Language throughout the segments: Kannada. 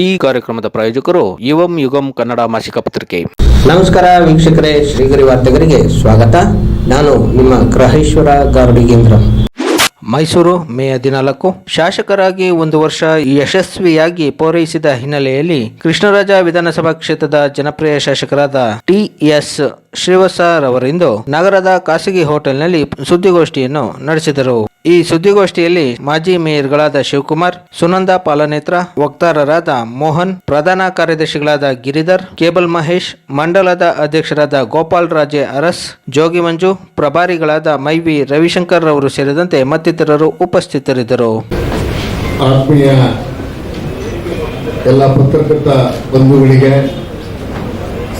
ಈ ಕಾರ್ಯಕ್ರಮದ ಪ್ರಾಯೋಜಕರು ಯುವಂ ಯುಗಂ ಕನ್ನಡ ಮಾಸಿಕ ಪತ್ರಿಕೆ. ನಮಸ್ಕಾರ ವೀಕ್ಷಕರೇ ಶ್ರೀಗರಿ ವಾರ್ತೆಗರಿಗೆ ಸ್ವಾಗತ. ನಾನು ನಿಮ್ಮ ಗ್ರಹೇಶ್ವರ ಗಾರ್ಡಿಗೇಂದ್ರ ಮೈಸೂರು ಮೇ ಹದಿನಾಲ್ಕು. ಶಾಸಕರಾಗಿ ಒಂದು ವರ್ಷ ಯಶಸ್ವಿಯಾಗಿ ಪೂರೈಸಿದ ಹಿನ್ನೆಲೆಯಲ್ಲಿ ಕೃಷ್ಣರಾಜ ವಿಧಾನಸಭಾ ಕ್ಷೇತ್ರದ ಜನಪ್ರಿಯ ಶಾಸಕರಾದ ಟಿ ಎಸ್ ಶ್ರೀವತ್ಸರವರಿಂದು ನಗರದ ಖಾಸಗಿ ಹೋಟೆಲ್ನಲ್ಲಿ ಸುದ್ದಿಗೋಷ್ಠಿಯನ್ನು ನಡೆಸಿದರು. ಈ ಸುದ್ದಿಗೋಷ್ಠಿಯಲ್ಲಿ ಮಾಜಿ ಮೇಯರ್ಗಳಾದ ಶಿವಕುಮಾರ್, ಸುನಂದ ಪಾಲನೇತ್ರ, ವಕ್ತಾರರಾದ ಮೋಹನ್, ಪ್ರಧಾನ ಕಾರ್ಯದರ್ಶಿಗಳಾದ ಗಿರಿಧರ್, ಕೇಬಲ್ ಮಹೇಶ್, ಮಂಡಲದ ಅಧ್ಯಕ್ಷರಾದ ಗೋಪಾಲ್ ರಾಜೆ ಅರಸ್, ಜೋಗಿ ಮಂಜು, ಪ್ರಭಾರಿಗಳಾದ ಮೈವಿ ರವಿಶಂಕರ್ ರವರು ಸೇರಿದಂತೆ ಮತ್ತಿತರರು ಉಪಸ್ಥಿತರಿದ್ದರು. ಆತ್ಮೀಯ ಎಲ್ಲ ಪತ್ರಕರ್ತ ಬಂಧುಗಳಿಗೆ,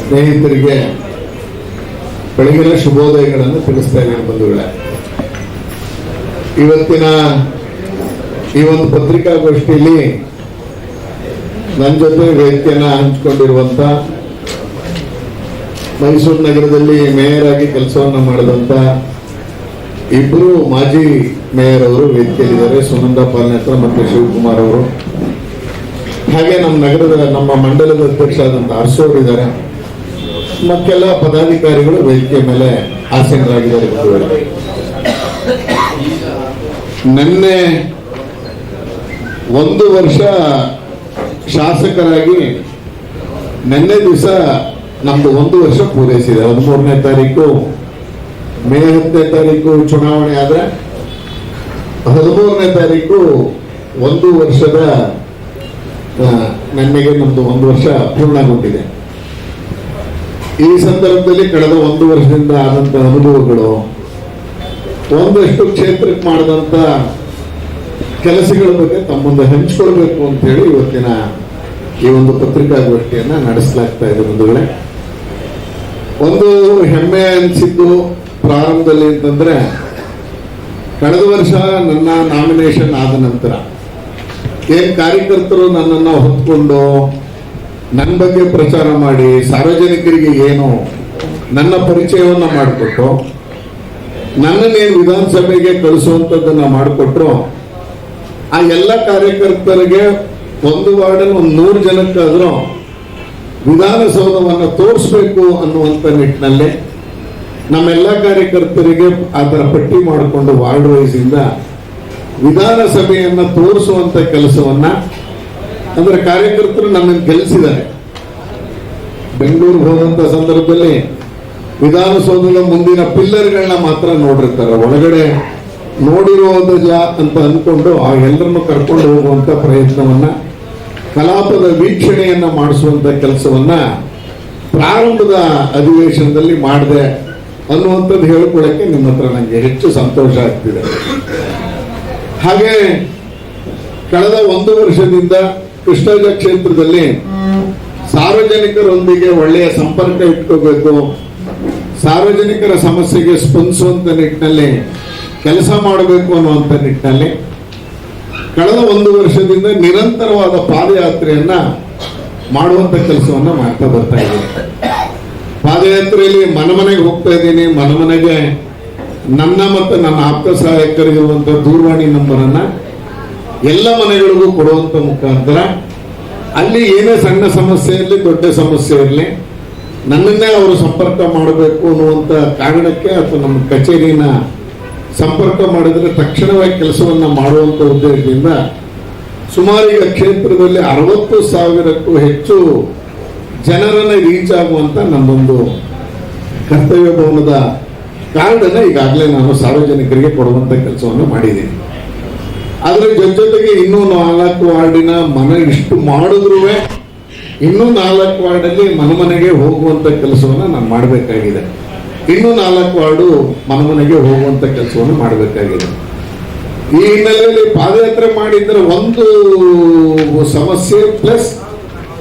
ಸ್ನೇಹಿತರಿಗೆ ಬೆಳಗಿನ ಶುಭೋದಯಗಳನ್ನು ತಿಳಿಸ್ತಾ ಇದ್ದೀನಿ ಬಂಧುಗಳೇ. ಇವತ್ತಿನ ಈ ಒಂದು ಪತ್ರಿಕಾಗೋಷ್ಠಿಯಲ್ಲಿ ನನ್ನ ಜೊತೆ ವೇದಿಕೆಯನ್ನ ಹಂಚಿಕೊಂಡಿರುವಂತ ಮೈಸೂರು ನಗರದಲ್ಲಿ ಮೇಯರ್ ಆಗಿ ಕೆಲಸವನ್ನ ಮಾಡಿದಂತ ಇಬ್ಬರು ಮಾಜಿ ಮೇಯರ್ ಅವರು ವೇದಿಕೆಯಲ್ಲಿದ್ದಾರೆ, ಸುನಂದ ಪಾಲನೇತ್ರ ಮತ್ತು ಶಿವಕುಮಾರ್ ಅವರು. ಹಾಗೆ ನಮ್ಮ ನಗರದ, ನಮ್ಮ ಮಂಡಲದ ಅಧ್ಯಕ್ಷ ಆದಂತ ಅರಸೋರು ಇದ್ದಾರೆ ಮತ್ತೆಲ್ಲ ಪದಾಧಿಕಾರಿಗಳು ವೇದಿಕೆ ಮೇಲೆ ಆಸೀನರಾಗಿದ್ದಾರೆ. ನಿನ್ನೆ ಒಂದು ವರ್ಷ ಶಾಸಕರಾಗಿ ನಿನ್ನೆ ದಿವಸ ನಮ್ದು ಒಂದು ವರ್ಷ ಪೂರೈಸಿದೆ ಹದಿಮೂರನೇ ತಾರೀಕು, ಮೇ ಹತ್ತನೇ ತಾರೀಕು ಚುನಾವಣೆ ಆದ್ರೆ ಹದಿಮೂರನೇ ತಾರೀಕು ಒಂದು ವರ್ಷದ ನನಗೆ ನಮ್ದು ಒಂದು ವರ್ಷ ಪೂರ್ಣಗೊಂಡಿದೆ ಈ ಸಂದರ್ಭದಲ್ಲಿ ಕಳೆದ ಒಂದು ವರ್ಷದಿಂದ ಆದಂತ ಅನುಭವಗಳು ಒಂದಷ್ಟು ಕ್ಷೇತ್ರಕ್ಕೆ ಮಾಡಿದಂತ ಕೆಲಸಗಳ ಬಗ್ಗೆ ತಮ್ಮೊಂದು ಹಂಚಿಕೊಳ್ಬೇಕು ಅಂತ ಹೇಳಿ ಇವತ್ತಿನ ಈ ಒಂದು ಪತ್ರಿಕಾಗೋಷ್ಠಿಯನ್ನ ನಡೆಸಲಾಗ್ತಾ ಇದೆ ಬಂಧುಗಳೇ. ಒಂದು ಹೆಮ್ಮೆ ಅನಿಸಿದ್ದು ಪ್ರಾರಂಭದಲ್ಲಿ ಅಂತಂದ್ರೆ, ಕಳೆದ ವರ್ಷ ನನ್ನ ನಾಮಿನೇಷನ್ ಆದ ನಂತರ ಏನ್ ಕಾರ್ಯಕರ್ತರು ನನ್ನನ್ನು ಹೊತ್ಕೊಂಡು ನನ್ನ ಬಗ್ಗೆ ಪ್ರಚಾರ ಮಾಡಿ ಸಾರ್ವಜನಿಕರಿಗೆ ಏನು ನನ್ನ ಪರಿಚಯವನ್ನ ಮಾಡಿಕೊಟ್ಟು ನನ್ನನ್ನೇ ವಿಧಾನಸಭೆಗೆ ಕಳಿಸುವಂಥದ್ದನ್ನು ಮಾಡಿಕೊಟ್ರು, ಆ ಎಲ್ಲ ಕಾರ್ಯಕರ್ತರಿಗೆ ಒಂದು ವಾರ್ಡಲ್ಲಿ ಒಂದು ನೂರು ಜನಕ್ಕಾದ್ರೂ ವಿಧಾನಸೌಧವನ್ನು ತೋರಿಸ್ಬೇಕು ಅನ್ನುವಂಥ ನಿಟ್ಟಿನಲ್ಲಿ ನಮ್ಮೆಲ್ಲ ಕಾರ್ಯಕರ್ತರಿಗೆ ಅದರ ಪಟ್ಟಿ ಮಾಡಿಕೊಂಡು ವಾರ್ಡ್ ವೈಸ್ ಇಂದ ವಿಧಾನಸಭೆಯನ್ನ ತೋರಿಸುವಂತ ಕೆಲಸವನ್ನ ಅಂದ್ರೆ ಕಾರ್ಯಕರ್ತರು ನನ್ನನ್ನು ಗೆಲ್ಲಿಸಿದ್ದಾರೆ. ಬೆಂಗಳೂರಿಗೆ ಹೋದಂತ ಸಂದರ್ಭದಲ್ಲಿ ವಿಧಾನಸೌಧದ ಮುಂದಿನ ಪಿಲ್ಲರ್ಗಳನ್ನ ಮಾತ್ರ ನೋಡಿರ್ತಾರೆ. ಒಳಗಡೆ ನೋಡಿರೋದಿಲ್ಲ ಅಂತ ಅಂದ್ಕೊಂಡು ಆ ಎಲ್ಲರನ್ನು ಕರ್ಕೊಂಡು ಹೋಗುವಂತ ಪ್ರಯತ್ನವನ್ನ, ಕಲಾಪದ ವೀಕ್ಷಣೆಯನ್ನ ಮಾಡಿಸುವಂತ ಕೆಲಸವನ್ನ ಪ್ರಾರಂಭದ ಅಧಿವೇಶನದಲ್ಲಿ ಮಾಡಿದೆ ಅನ್ನುವಂಥದ್ದು ಹೇಳ್ಕೊಳ್ಳಕ್ಕೆ ನಿಮ್ಮ ಹತ್ರ ನನಗೆ ಹೆಚ್ಚು ಸಂತೋಷ ಆಗ್ತಿದೆ. ಹಾಗೆ, ಕಳೆದ ಒಂದು ವರ್ಷದಿಂದ ಕೃಷ್ಣರಾಜ ಕ್ಷೇತ್ರದಲ್ಲಿ ಸಾರ್ವಜನಿಕರೊಂದಿಗೆ ಒಳ್ಳೆಯ ಸಂಪರ್ಕ ಇಟ್ಕೋಬೇಕು. ಸಾರ್ವಜನಿಕರ ಸಮಸ್ಯೆಗೆ ಸ್ಪಂದಿಸುವಂತ ನಿಟ್ಟಿನಲ್ಲಿ ಕೆಲಸ ಮಾಡಬೇಕು ಅನ್ನುವಂಥ ನಿಟ್ಟಿನಲ್ಲಿ ಕಳೆದ ಒಂದು ವರ್ಷದಿಂದ ನಿರಂತರವಾದ ಪಾದಯಾತ್ರೆಯನ್ನ ಮಾಡುವಂತ ಕೆಲಸವನ್ನ ಮಾಡ್ತಾ ಬರ್ತಾ ಇದ್ದೀನಿ. ಪಾದಯಾತ್ರೆಯಲ್ಲಿ ಮನ ಮನೆಗೆ ಹೋಗ್ತಾ ಇದ್ದೀನಿ. ಮನ ಮನೆಗೆ ನನ್ನ ಮತ್ತು ನನ್ನ ಆಪ್ತ ಸಹಾಯಕರಿಗಿರುವಂತ ದೂರವಾಣಿ ನಂಬರ್ ಅನ್ನ ಎಲ್ಲ ಮನೆಗಳಿಗೂ ಕೊಡುವಂತ ಮುಖಾಂತರ ಅಲ್ಲಿ ಏನೇ ಸಣ್ಣ ಸಮಸ್ಯೆ ಇರಲಿ, ದೊಡ್ಡ ಸಮಸ್ಯೆ ಇರಲಿ, ನನ್ನನ್ನೇ ಅವರು ಸಂಪರ್ಕ ಮಾಡಬೇಕು ಅನ್ನುವಂತ ಕಾರಣಕ್ಕೆ ಅಥವಾ ನಮ್ಮ ಕಚೇರಿನ ಸಂಪರ್ಕ ಮಾಡಿದ್ರೆ ತಕ್ಷಣವಾಗಿ ಕೆಲಸವನ್ನ ಮಾಡುವಂತ ಉದ್ದೇಶದಿಂದ ಸುಮಾರು ಈಗ ಕ್ಷೇತ್ರದಲ್ಲಿ ಅರವತ್ತು ಸಾವಿರಕ್ಕೂ ಹೆಚ್ಚು ಜನರನ್ನು ರೀಚ್ ಆಗುವಂತ ನನ್ನೊಂದು ಕರ್ತವ್ಯ ಭವನದ ಕಾರ್ಡನ್ನ ಈಗಾಗಲೇ ನಾನು ಸಾರ್ವಜನಿಕರಿಗೆ ಕೊಡುವಂತ ಕೆಲಸವನ್ನು ಮಾಡಿದ್ದೀನಿ. ಅದರ ಜೊತೆ ಜೊತೆಗೆ ಇನ್ನೂ ನಾಲ್ಕು ವಾರ್ಡಿನ ಮನೆ ಇಷ್ಟು ಮಾಡಿದ್ರು ಇನ್ನೂ ನಾಲ್ಕು ವಾರ್ಡಲ್ಲಿ ಮನೆ ಮನೆಗೆ ಹೋಗುವಂತ ಕೆಲಸವನ್ನ ನಾನು ಮಾಡಬೇಕಾಗಿದೆ. ಇನ್ನೂ ನಾಲ್ಕು ವಾರ್ಡು ಮನೆ ಮನೆಗೆ ಹೋಗುವಂತ ಕೆಲಸವನ್ನು ಮಾಡಬೇಕಾಗಿದೆ. ಈ ಹಿನ್ನೆಲೆಯಲ್ಲಿ ಪಾದಯಾತ್ರೆ ಮಾಡಿದ್ರೆ ಒಂದು ಸಮಸ್ಯೆ ಪ್ಲಸ್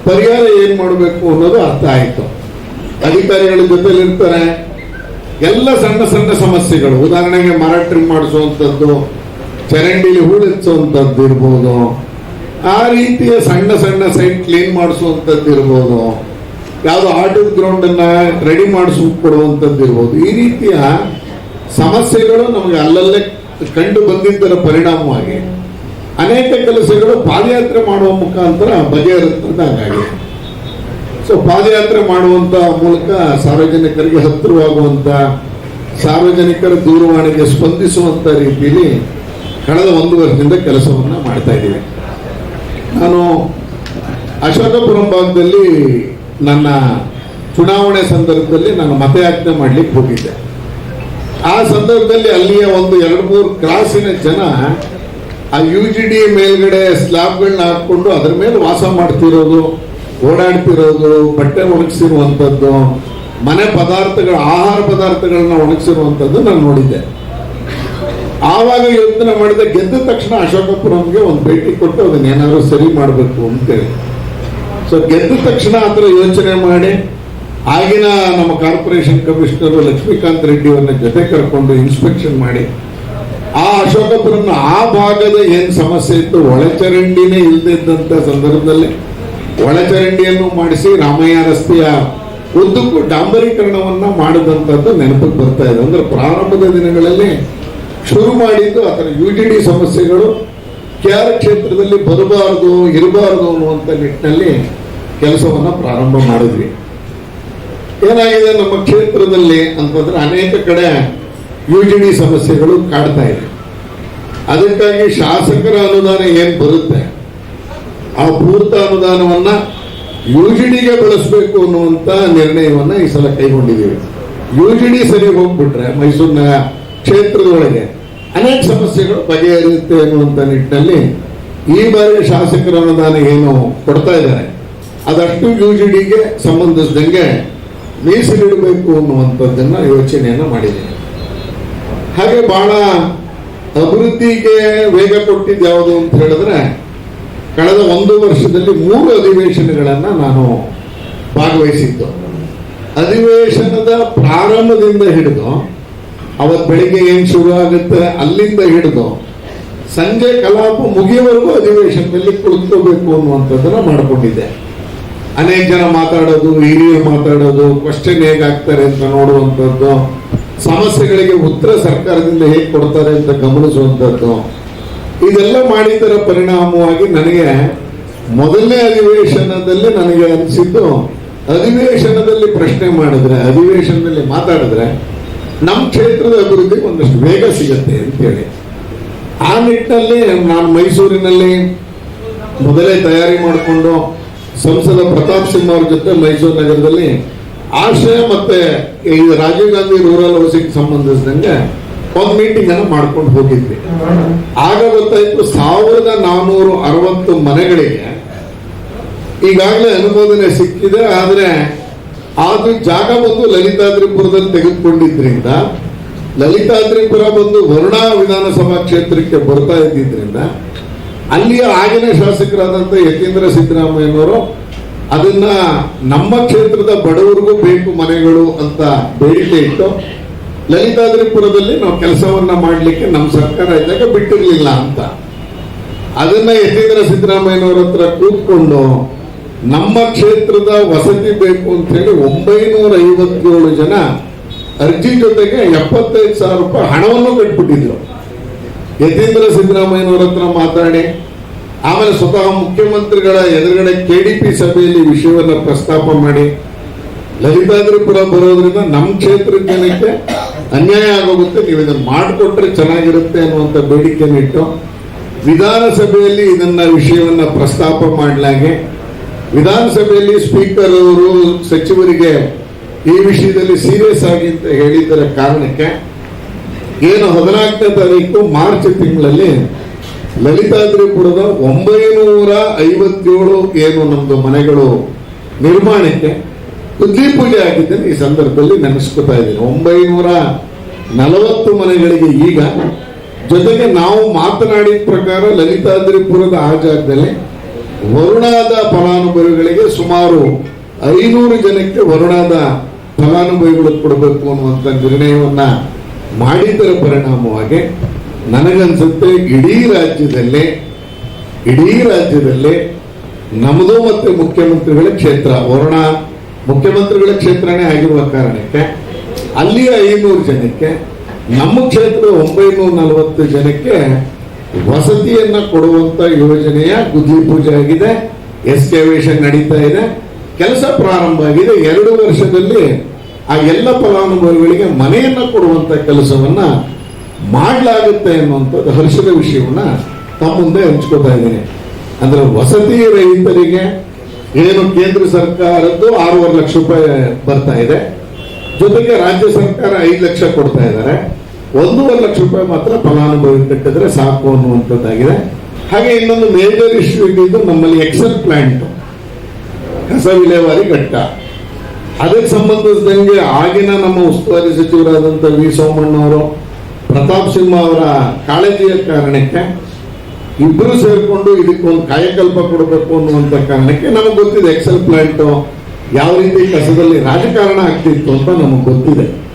ಪರಿಹಾರ ಏನ್ ಮಾಡಬೇಕು ಅನ್ನೋದು ಅರ್ಥ ಆಯ್ತು. ಅಧಿಕಾರಿಗಳ ಜೊತೆಲಿ ಇರ್ತಾರೆ ಎಲ್ಲ ಸಣ್ಣ ಸಣ್ಣ ಸಮಸ್ಯೆಗಳು. ಉದಾಹರಣೆಗೆ ಮರ ಟ್ರಿಮ್ ಮಾಡಿಸುವಂಥದ್ದು ಚರಂಡಿಲಿ ಹೂಳೆಚ್ಚುವಂಥದ್ದು ಇರ್ಬೋದು ಆ ರೀತಿಯ ಸಣ್ಣ ಸಣ್ಣ ಸೈಟ್ ಕ್ಲೀನ್ ಮಾಡಿಸುವಂಥದ್ದು ಇರ್ಬೋದು ಯಾವ್ದು ಆಟದ ಗ್ರೌಂಡ್ ಅನ್ನ ರೆಡಿ ಮಾಡಿಸಿ ಕೊಡುವಂಥದ್ದು ಇರ್ಬೋದು ಈ ರೀತಿಯ ಸಮಸ್ಯೆಗಳು ನಮಗೆ ಅಲ್ಲಲ್ಲೇ ಕಂಡು ಬಂದಿದ್ದರ ಪರಿಣಾಮವಾಗಿ ಅನೇಕ ಕೆಲಸಗಳು ಪಾದಯಾತ್ರೆ ಮಾಡುವ ಮುಖಾಂತರ ಬಗೆಹರಿಸ್ತದೆ ಹಾಗಾಗಿ ಸೊ ಪಾದಯಾತ್ರೆ ಮಾಡುವಂತ ಮೂಲಕ ಸಾರ್ವಜನಿಕರಿಗೆ ಹತ್ತಿರವಾಗುವಂತ, ಸಾರ್ವಜನಿಕರ ದೂರವಾಣಿಗೆ ಸ್ಪಂದಿಸುವಂತ ರೀತಿಯಲ್ಲಿ ಕಳೆದ ಒಂದು ವರ್ಷದಿಂದ ಕೆಲಸವನ್ನ ಮಾಡ್ತಾ ಇದ್ದೀವಿ. ನಾನು ಅಶೋಕಪುರಂ ಭಾಗದಲ್ಲಿ ನನ್ನ ಚುನಾವಣೆ ಸಂದರ್ಭದಲ್ಲಿ ನಾನು ಮತಯಾಚನೆ ಮಾಡ್ಲಿಕ್ಕೆ ಹೋಗಿದ್ದೆ. ಆ ಸಂದರ್ಭದಲ್ಲಿ ಅಲ್ಲಿಯ ಒಂದು ಎರಡು ಮೂರು ಕ್ಲಾಸಿನ ಜನ ಆ ಯು ಜಿ ಡಿ ಮೇಲ್ಗಡೆ ಸ್ಲ್ಯಾಬ್ಗಳನ್ನ ಹಾಕೊಂಡು ಅದ್ರ ಮೇಲೆ ವಾಸ ಮಾಡ್ತಿರೋದು, ಓಡಾಡ್ತಿರೋದು, ಬಟ್ಟೆ ಒಣಗಿಸಿರುವಂಥದ್ದು ಮನೆ ಪದಾರ್ಥಗಳು, ಆಹಾರ ಪದಾರ್ಥಗಳನ್ನ ಒಣಗಿಸಿರುವಂಥದ್ದು ನಾನು ನೋಡಿದ್ದೆ. ಆವಾಗ ಯೋಚನೆ ಮಾಡಿದ, ಗೆದ್ದ ತಕ್ಷಣ ಅಶೋಕಪುರಂಗೆ ಒಂದು ಭೇಟಿ ಕೊಟ್ಟು ಅದನ್ನ ಏನಾದ್ರು ಸರಿ ಮಾಡಬೇಕು ಅಂತೇಳಿ. ಸೊ ಗೆದ್ದ ತಕ್ಷಣ ಥರ ಯೋಚನೆ ಮಾಡಿ, ಆಗಿನ ನಮ್ಮ ಕಾರ್ಪೊರೇಷನ್ ಕಮಿಷನರ್ ಲಕ್ಷ್ಮೀಕಾಂತ್ ರೆಡ್ಡಿ ಜೊತೆ ಕರ್ಕೊಂಡು ಇನ್ಸ್ಪೆಕ್ಷನ್ ಮಾಡಿ, ಆ ಅಶೋಕಪುರನ ಆ ಭಾಗದ ಏನು ಸಮಸ್ಯೆ ಇತ್ತು, ಒಳಚರಂಡಿನೇ ಇಲ್ಲದಿದ್ದಂಥ ಸಂದರ್ಭದಲ್ಲಿ ಒಳಚರಂಡಿಯನ್ನು ಮಾಡಿಸಿ ರಾಮಯ್ಯ ರಸ್ತೆಯ ಉದ್ದಕ್ಕೂ ಡಾಂಬರೀಕರಣವನ್ನ ಮಾಡಿದಂಥದ್ದು ನೆನಪಿಗೆ ಬರ್ತಾ ಇದೆ. ಅಂದ್ರೆ ಪ್ರಾರಂಭದ ದಿನಗಳಲ್ಲಿ ಶುರು ಮಾಡಿದ್ದು ಆತನ ಯು ಟಿ ಡಿ ಸಮಸ್ಯೆಗಳು. ಕ್ಯಾರ ಕ್ಷೇತ್ರದಲ್ಲಿ ಬರಬಾರದು, ಇರಬಾರದು ಅನ್ನುವಂಥ ನಿಟ್ಟಿನಲ್ಲಿ ಕೆಲಸವನ್ನು ಪ್ರಾರಂಭ ಮಾಡಿದ್ವಿ. ಏನಾಗಿದೆ? ನಮ್ಮ ಕ್ಷೇತ್ರದಲ್ಲಿ ಅಂತಂದ್ರೆ ಅನೇಕ ಕಡೆ ಯು ಟಿ ಡಿ ಸಮಸ್ಯೆಗಳು ಕಾಡ್ತಾ ಇದೆ. ಅದಕ್ಕಾಗಿ ಶಾಸಕರ ಅನುದಾನ ಏನು ಬರುತ್ತೆ? ಆ ಪೂರ್ತ ಅನುದಾನವನ್ನ ಯು ಜಿ ಡಿಗೆ ಬಳಸಬೇಕು ಅನ್ನುವಂತ ನಿರ್ಣಯವನ್ನ ಈ ಸಲ ಕೈಗೊಂಡಿದ್ದೀವಿ. ಯು ಜಿ ಡಿ ಸರಿ ಹೋಗ್ಬಿಟ್ರೆ ಮೈಸೂರಿನ ಕ್ಷೇತ್ರದೊಳಗೆ ಅನೇಕ ಸಮಸ್ಯೆಗಳು ಬಗೆಹರಿಯುತ್ತೆ ಅನ್ನುವಂತ ನಿಟ್ಟಿನಲ್ಲಿ ಈ ಬಾರಿ ಶಾಸಕರ ಅನುದಾನ ಏನು ಕೊಡ್ತಾ ಇದ್ದಾರೆ. ಅದಷ್ಟು ಯು ಜಿ ಡಿಗೆ ಸಂಬಂಧಿಸಿದಂಗೆ ಮೀಸಲಿಡಬೇಕು ಅನ್ನುವಂಥದ್ದನ್ನ ಯೋಚನೆಯನ್ನು ಮಾಡಿದ್ದೀನಿ. ಹಾಗೆ ಬಹಳ ಅಭಿವೃದ್ಧಿಗೆ ವೇಗ ಕೊಟ್ಟಿದ್ದು ಯಾವುದು ಅಂತ ಹೇಳಿದ್ರೆ ಕಳೆದ ಒಂದು ವರ್ಷದಲ್ಲಿ ಮೂರು ಅಧಿವೇಶನಗಳನ್ನು ನಾನು ಭಾಗವಹಿಸಿದ್ದು. ಅಧಿವೇಶನದ ಪ್ರಾರಂಭದಿಂದ ಹಿಡಿದು ಅವತ್ ಬೆಳಿಗ್ಗೆ ಏನ್ ಶುರು ಆಗುತ್ತೆ? ಅಲ್ಲಿಂದ ಹಿಡಿದು ಸಂಜೆ ಕಲಾಪ ಮುಗಿಯುವವರೆಗೂ ಅಧಿವೇಶನದಲ್ಲಿ ಕುಳಿತುಕೋಬೇಕು ಅನ್ನುವಂಥದ್ದನ್ನ ಮಾಡಿಕೊಂಡಿದ್ದೆ. ಅನೇಕ ಜನ ಮಾತಾಡೋದು, ಹಿರಿಯರು ಮಾತಾಡೋದು ಕ್ವಶನ್ ಹೇಗಾಗ್ತಾರೆ ಅಂತ ನೋಡುವಂಥದ್ದು, ಸಮಸ್ಯೆಗಳಿಗೆ ಉತ್ತರ ಸರ್ಕಾರದಿಂದ ಹೇಗೆ ಕೊಡ್ತಾರೆ ಅಂತ ಗಮನಿಸುವಂಥದ್ದು. ಇದೆಲ್ಲ ಮಾಡಿದ್ದರ ಪರಿಣಾಮವಾಗಿ ನನಗೆ ಮೊದಲನೇ ಅಧಿವೇಶನದಲ್ಲಿ ನನಗೆ ಅನಿಸಿದ್ದು ಅಧಿವೇಶನದಲ್ಲಿ ಪ್ರಶ್ನೆ ಮಾಡಿದ್ರೆ, ಅಧಿವೇಶನದಲ್ಲಿ ಮಾತಾಡಿದ್ರೆ ನಮ್ಮ ಕ್ಷೇತ್ರದ ಅಭಿವೃದ್ಧಿಗೆ ಒಂದಷ್ಟು ವೇಗ ಸಿಗತ್ತೆ ಅಂತೇಳಿ ಆ ನಿಟ್ಟಿನಲ್ಲಿ ನಾನು ಮೈಸೂರಿನಲ್ಲಿ ಮೊದಲೇ ತಯಾರಿ ಮಾಡಿಕೊಂಡು ಸಂಸದ ಪ್ರತಾಪ್ ಸಿಂಗ್ ಅವ್ರ ಜೊತೆ ಮೈಸೂರು ನಗರದಲ್ಲಿ ಆಶ್ರಯ ಮತ್ತೆ ಈ ರಾಜೀವ್ ಗಾಂಧಿ ರೂರಲ್ ಹೌಸಿಂಗ್ ಸಂಬಂಧಿಸಿದಂಗೆ ಒಂದು ಮೀಟಿಂಗ್ ಅನ್ನು ಮಾಡ್ಕೊಂಡು ಹೋಗಿದ್ವಿ. ಆಗ ಗೊತ್ತಾಯ್ತು ಸಾವಿರದ ನಾನೂರು ಅರವತ್ತು ಮನೆಗಳಿಗೆ ಈಗಾಗಲೇ ಅನುಮೋದನೆ ಸಿಕ್ಕಿದೆ, ಆದ್ರೆ ಅದು ಜಾಗ ಬಂದು ಲಲಿತಾದ್ರಿಪುರದಲ್ಲಿ ತೆಗೆದುಕೊಂಡಿದ್ರಿಂದ, ಲಲಿತಾದ್ರಿಪುರ ಬಂದು ವರುಣಾ ವಿಧಾನಸಭಾ ಕ್ಷೇತ್ರಕ್ಕೆ ಬರ್ತಾ ಇದ್ದಿದ್ರಿಂದ, ಅಲ್ಲಿಯ ಆಗಿನ ಶಾಸಕರಾದಂಥ ಯತೀಂದ್ರ ಸಿದ್ದರಾಮಯ್ಯನವರು ಅದನ್ನ ನಮ್ಮ ಕ್ಷೇತ್ರದ ಬಡವರಿಗೂ ಬೇಕು ಮನೆಗಳು ಅಂತ ಬೇಡಿಕೆ ಇಟ್ಟು ಲಲಿತಾದ್ರಿಪುರದಲ್ಲಿ ನಾವು ಕೆಲಸವನ್ನ ಮಾಡಲಿಕ್ಕೆ ನಮ್ಮ ಸರ್ಕಾರ ಇದ್ದಾಗ ಬಿಟ್ಟಿರಲಿಲ್ಲ ಅಂತ. ಅದನ್ನ ಯತೀಂದ್ರ ಸಿದ್ದರಾಮಯ್ಯನವರ ಹತ್ರ ಕೂತ್ಕೊಂಡು ನಮ್ಮ ಕ್ಷೇತ್ರದ ವಸತಿ ಬೇಕು ಅಂತ ಹೇಳಿ ಒಂಬೈನೂರ ಐವತ್ತೇಳು ಜನ ಅರ್ಜಿ ಜೊತೆಗೆ ಎಪ್ಪತ್ತೈದು ಸಾವಿರ ರೂಪಾಯಿ ಹಣವನ್ನು ಕಟ್ಬಿಟ್ಟಿದ್ರು. ಯತೀಂದ್ರ ಸಿದ್ದರಾಮಯ್ಯನವರ ಹತ್ರ ಮಾತಾಡಿ, ಆಮೇಲೆ ಸ್ವತಃ ಮುಖ್ಯಮಂತ್ರಿಗಳ ಎದುರುಗಡೆ ಕೆಡಿಪಿ ಸಭೆಯಲ್ಲಿ ವಿಷಯವನ್ನ ಪ್ರಸ್ತಾಪ ಮಾಡಿ, ಲಲಿತಾದ್ರಿಪುರ ಬರೋದ್ರಿಂದ ನಮ್ಮ ಕ್ಷೇತ್ರದ ಜನಕ್ಕೆ ಅನ್ಯಾಯ ಆಗೋಗುತ್ತೆ, ನೀವು ಇದನ್ನು ಮಾಡಿಕೊಟ್ರೆ ಚೆನ್ನಾಗಿರುತ್ತೆ ಅನ್ನುವಂಥ ಬೇಡಿಕೆಯನ್ನು ಇಟ್ಟು ವಿಧಾನಸಭೆಯಲ್ಲಿ ಇದನ್ನ ವಿಷಯವನ್ನ ಪ್ರಸ್ತಾಪ ಮಾಡಲಾಗಿ ವಿಧಾನಸಭೆಯಲ್ಲಿ ಸ್ಪೀಕರ್ ಅವರು ಸಚಿವರಿಗೆ ಈ ವಿಷಯದಲ್ಲಿ ಸೀರಿಯಸ್ ಆಗಿ ಅಂತ ಹೇಳಿದ್ದರ ಕಾರಣಕ್ಕೆ ಏನು ಹದಿನಾಲ್ಕನೇ ತಾರೀಕು ಮಾರ್ಚ್ ತಿಂಗಳಲ್ಲಿ ಲಲಿತಾದ್ರಿಪುರದ ಒಂಬೈನೂರ ಐವತ್ತೇಳು ಏನು ನಮ್ದು ಮನೆಗಳು ನಿರ್ಮಾಣಕ್ಕೆ ಬುದ್ಧಿ ಪೂಜೆ ಈ ಸಂದರ್ಭದಲ್ಲಿ ನೆನೆಸ್ಕೊತಾ ಇದ್ದೀನಿ. ಒಂಬೈನೂರ ನಲವತ್ತು ಮನೆಗಳಿಗೆ ಈಗ ಜೊತೆಗೆ ನಾವು ಮಾತನಾಡಿದ ಪ್ರಕಾರ ಲಲಿತಾದ್ರಿಪುರದ ಆ ಜಾಗದಲ್ಲಿ ವರುಣಾದ ಫಲಾನುಭವಿಗಳಿಗೆ ಸುಮಾರು ಐನೂರು ಜನಕ್ಕೆ ವರುಣಾದ ಫಲಾನುಭವಿಗಳು ಕೊಡಬೇಕು ಅನ್ನುವಂಥ ನಿರ್ಣಯವನ್ನ ಮಾಡಿದ್ದರ ಪರಿಣಾಮವಾಗಿ ನನಗನ್ಸುತ್ತೆ ಇಡೀ ರಾಜ್ಯದಲ್ಲಿ ಇಡೀ ರಾಜ್ಯದಲ್ಲಿ ನಮ್ಮದು ಮತ್ತೆ ಮುಖ್ಯಮಂತ್ರಿಗಳ ಕ್ಷೇತ್ರ, ವರುಣ ಮುಖ್ಯಮಂತ್ರಿಗಳ ಕ್ಷೇತ್ರನೇ ಆಗಿರುವ ಕಾರಣಕ್ಕೆ ಅಲ್ಲಿಯ ಐನೂರು ಜನಕ್ಕೆ, ನಮ್ಮ ಕ್ಷೇತ್ರ ಒಂಬೈನೂರ ನಲವತ್ತು ಜನಕ್ಕೆ ವಸತಿಯನ್ನ ಕೊಡುವಂತ ಯೋಜನೆಯ ಗುದ್ಲಿ ಪೂಜೆ ಆಗಿದೆ ಎಸ್ಕೇವೇಶನ್ ನಡೀತಾ ಇದೆ, ಕೆಲಸ ಪ್ರಾರಂಭ ಆಗಿದೆ. ಎರಡು ವರ್ಷದಲ್ಲಿ ಆ ಎಲ್ಲ ಫಲಾನುಭವಿಗಳಿಗೆ ಮನೆಯನ್ನ ಕೊಡುವಂತ ಕೆಲಸವನ್ನ ಮಾಡಲಾಗುತ್ತೆ ಅನ್ನುವಂಥದ್ದು ಹರ್ಷದ ವಿಷಯವನ್ನ ತಮ್ಮ ಮುಂದೆ ಹಂಚ್ಕೋತಾ ಇದ್ದೀನಿ. ಅಂದ್ರೆ ವಸತಿ ರೈತರಿಗೆ ಏನು ಕೇಂದ್ರ ಸರ್ಕಾರದ್ದು ಆರೂವರೆ ಲಕ್ಷ ರೂಪಾಯಿ ಬರ್ತಾ ಇದೆ. ಜೊತೆಗೆ ರಾಜ್ಯ ಸರ್ಕಾರ ಐದು ಲಕ್ಷ ಕೊಡ್ತಾ ಇದ್ದಾರೆ. ಒಂದೂವರೆ ಲಕ್ಷ ರೂಪಾಯಿ ಮಾತ್ರ ಫಲಾನುಭವಿ ಕಟ್ಟಿದ್ರೆ ಸಾಕು ಅನ್ನುವಂಥದ್ದಾಗಿದೆ. ಹಾಗೆ ಇನ್ನೊಂದು ಮೇಜರ್ ಇಶ್ಯೂ ಇದ್ದಿದ್ದು ನಮ್ಮಲ್ಲಿ ಎಕ್ಸೆಲ್ ಪ್ಲಾಂಟ್ ಕಸ ವಿಲೇವಾರಿ ಘಟ್ಟ. ಅದಕ್ಕೆ ಸಂಬಂಧಿಸಿದಂಗೆ ಆಗಿನ ನಮ್ಮ ಉಸ್ತುವಾರಿ ಸಚಿವರಾದಂಥ ವಿ. ಸೋಮಣ್ಣವರು ಪ್ರತಾಪ್ ಸಿಂಹ ಅವರ ಕಾಳಜಿಯ ಕಾರಣಕ್ಕೆ ಇಬ್ಬರು ಸೇರಿಕೊಂಡು ಇದಕ್ಕೊಂದು ಕಾಯಕಲ್ಪ ಕೊಡಬೇಕು ಅನ್ನುವಂಥ ಕಾರಣಕ್ಕೆ ನಮಗೆ ಗೊತ್ತಿದೆ ಎಕ್ಸೆಲ್ ಪ್ಲಾಂಟ್ ಯಾವ ರೀತಿ ಕಸದಲ್ಲಿ ರಾಜಕಾರಣ ಆಗ್ತಿತ್ತು ಅಂತ ನಮಗೆ ಗೊತ್ತಿದೆ.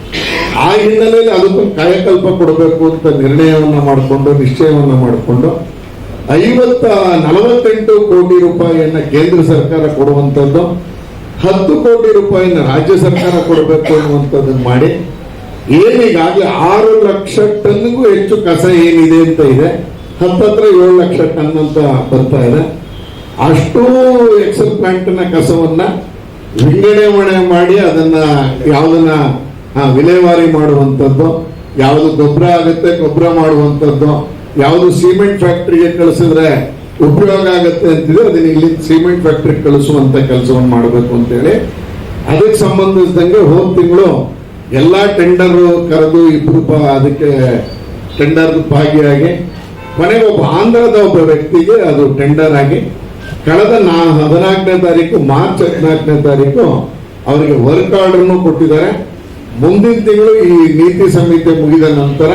ಆ ಹಿನ್ನೆಲೆಯಲ್ಲಿ ಅದಕ್ಕೂ ಕಾಯಕಲ್ಪ ಕೊಡಬೇಕು ಅಂತ ನಿರ್ಣಯವನ್ನ ಮಾಡಿಕೊಂಡು, ನಿಶ್ಚಯವನ್ನು ಮಾಡಿಕೊಂಡು, ಐವತ್ತ ನಲವತ್ತೆಂಟು ಕೋಟಿ ರೂಪಾಯಿಯನ್ನ ಕೇಂದ್ರ ಸರ್ಕಾರ ಕೊಡುವಂಥದ್ದು ಹತ್ತು ಕೋಟಿ ರೂಪಾಯಿನ ರಾಜ್ಯ ಸರ್ಕಾರ ಕೊಡಬೇಕು ಅನ್ನುವಂಥದ್ದನ್ನು ಮಾಡಿ ಏನೀಗಾಗಲೇ ಆರು ಲಕ್ಷ ಟನ್ಗೂ ಹೆಚ್ಚು ಕಸ ಏನಿದೆ ಅಂತ ಇದೆ, ಹತ್ತತ್ರ ಏಳು ಲಕ್ಷ ಟನ್ ಅಂತ ಬರ್ತಾ ಇದೆ. ಅಷ್ಟು ಎಕ್ಸೆಲ್ ಪ್ಲಾಂಟ್ನ ಕಸವನ್ನ ವಿಂಗಡಣೆ ಮಾಡಿ ಅದನ್ನ ಯಾವುದನ್ನ ವಿಲೇವಾರಿ ಮಾಡುವಂಥದ್ದು, ಯಾವುದು ಗೊಬ್ಬರ ಆಗುತ್ತೆ, ಗೊಬ್ಬರ ಮಾಡುವಂಥದ್ದು, ಯಾವುದು ಸಿಮೆಂಟ್ ಫ್ಯಾಕ್ಟ್ರಿಗೆ ಕಳಿಸಿದ್ರೆ ಉಪಯೋಗ ಆಗುತ್ತೆ ಅಂತಿದ್ರೆ ಅದನ್ನ ಇಲ್ಲಿ ಸಿಮೆಂಟ್ ಫ್ಯಾಕ್ಟ್ರಿ ಕಳಿಸುವಂತ ಕೆಲಸವನ್ನು ಮಾಡಬೇಕು ಅಂತೇಳಿ. ಅದಕ್ಕೆ ಸಂಬಂಧಿಸಿದಂಗೆ ಹೋದ ತಿಂಗಳು ಎಲ್ಲಾ ಟೆಂಡರ್ ಕರೆದು ಇಬ್ರು ಪ- ಅದಕ್ಕೆ ಟೆಂಡರ್ ಭಾಗಿಯಾಗಿ, ಕೊನೆಗೆ ಒಬ್ಬ ಆಂಧ್ರದ ಒಬ್ಬ ವ್ಯಕ್ತಿಗೆ ಅದು ಟೆಂಡರ್ ಆಗಿ, ಕಳೆದ ನಾ, ಹದಿನಾಲ್ಕನೇ ತಾರೀಕು, ಮಾರ್ಚ್ ಹದಿನಾಲ್ಕನೇ ತಾರೀಕು ಅವರಿಗೆ ವರ್ಕ್ ಆರ್ಡರ್ನು ಕೊಟ್ಟಿದ್ದಾರೆ. ಮುಂದಿನ ತಿಂಗಳು ಈ ನೀತಿ ಸಂಹಿತೆ ಮುಗಿದ ನಂತರ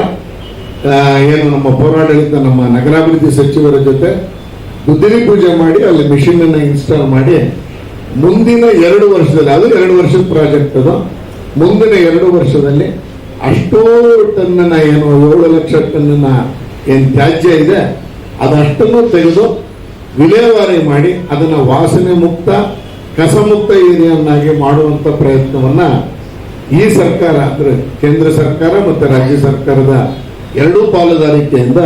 ಏನು ನಮ್ಮ ಪೌರಾಡಳಿತ, ನಮ್ಮ ನಗರಾಭಿವೃದ್ಧಿ ಸಚಿವರ ಜೊತೆ ಗುದ್ದಿಲಿ ಪೂಜೆ ಮಾಡಿ, ಅಲ್ಲಿ ಮಿಷಿನ್ ಅನ್ನು ಇನ್ಸ್ಟಾಲ್ ಮಾಡಿ, ಮುಂದಿನ ಎರಡು ವರ್ಷದಲ್ಲಿ, ಅದು ಎರಡು ವರ್ಷದ ಪ್ರಾಜೆಕ್ಟ್ ಅದು, ಮುಂದಿನ ಎರಡು ವರ್ಷದಲ್ಲಿ ಅಷ್ಟೋ ಟನ್ನ ಏನು, ಏಳು ಲಕ್ಷ ಟನ್ನ ಏನು ತ್ಯಾಜ್ಯ ಇದೆ, ಅದಷ್ಟನ್ನು ತೆಗೆದು ವಿಲೇವಾರಿ ಮಾಡಿ, ಅದನ್ನ ವಾಸನೆ ಮುಕ್ತ ಕಸಮುಕ್ತ ಏರಿಯನ್ನಾಗಿ ಮಾಡುವಂತ ಪ್ರಯತ್ನವನ್ನ ಈ ಸರ್ಕಾರ ಅಂದ್ರೆ ಕೇಂದ್ರ ಸರ್ಕಾರ ಮತ್ತೆ ರಾಜ್ಯ ಸರ್ಕಾರದ ಎರಡೂ ಪಾಲುದಾರಿಕೆಯಿಂದ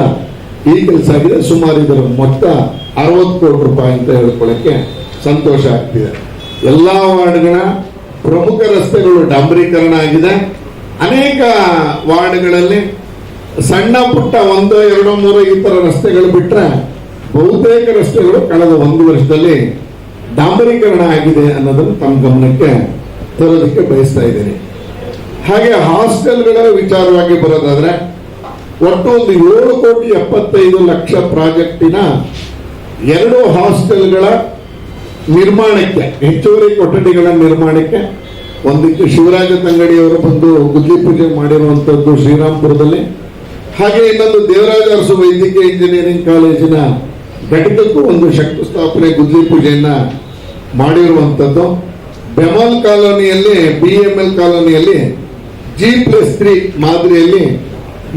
ಈ ಕೆಲಸ ಆಗಿದೆ. ಸುಮಾರು ಇದರ ಮೊತ್ತ ಅರವತ್ತು ಕೋಟಿ ರೂಪಾಯಿ ಅಂತ ಹೇಳ್ಕೊಳ್ಳಕ್ಕೆ ಸಂತೋಷ ಆಗ್ತಿದೆ. ಎಲ್ಲಾ ವಾರ್ಡ್ಗಳ ಪ್ರಮುಖ ರಸ್ತೆಗಳು ಡಾಂಬರೀಕರಣ ಆಗಿದೆ. ಅನೇಕ ವಾರ್ಡ್ಗಳಲ್ಲಿ ಸಣ್ಣ ಪುಟ್ಟ ಒಂದು, ಎರಡು, ಮೂರು ಈ ಥರ ರಸ್ತೆಗಳು ಬಿಟ್ಟರೆ ಬಹುತೇಕ ರಸ್ತೆಗಳು ಕಳೆದ ಒಂದು ವರ್ಷದಲ್ಲಿ ಡಾಂಬರೀಕರಣ ಆಗಿದೆ ಅನ್ನೋದನ್ನು ತಮ್ಮ ಗಮನಕ್ಕೆ ತರೋದಕ್ಕೆ ಬಯಸ್ತಾ ಇದ್ದೀನಿ. ಹಾಗೆ ಹಾಸ್ಟೆಲ್ಗಳ ವಿಚಾರವಾಗಿ ಬರೋದಾದ್ರೆ ಒಟ್ಟು ಒಂದು ಏಳು ಕೋಟಿ ಎಪ್ಪತ್ತೈದು ಲಕ್ಷ ಪ್ರಾಜೆಕ್ಟಿನ ಎರಡು ಹಾಸ್ಟೆಲ್ಗಳ ನಿರ್ಮಾಣಕ್ಕೆ, ಹೆಚ್ಚುವರಿ ಕೊಠಡಿಗಳ ನಿರ್ಮಾಣಕ್ಕೆ ಒಂದಕ್ಕೆ ಶಿವರಾಜ ತಂಗಡಿಯವರು ಬಂದು ಗುದ್ಲಿ ಪೂಜೆ ಮಾಡಿರುವಂಥದ್ದು ಶ್ರೀರಾಮ್ಪುರದಲ್ಲಿ. ಹಾಗೆ ಇನ್ನೊಂದು ದೇವರಾಜ ಅರಸು ವೈದ್ಯಕೀಯ ಇಂಜಿನಿಯರಿಂಗ್ ಕಾಲೇಜಿನ ಘಟಕಕ್ಕೂ ಒಂದು ಶಂಕುಸ್ಥಾಪನೆ ಗುದ್ಲಿ ಪೂಜೆಯನ್ನ ಮಾಡಿರುವಂತದ್ದು ಬೆಮಾಲ್ ಕಾಲೋನಿಯಲ್ಲಿ ಬಿ ಎಂ ಎಲ್ ಕಾಲೋನಿಯಲ್ಲಿ ಜಿ ಪ್ಲಸ್ ತ್ರೀ ಮಾದರಿಯಲ್ಲಿ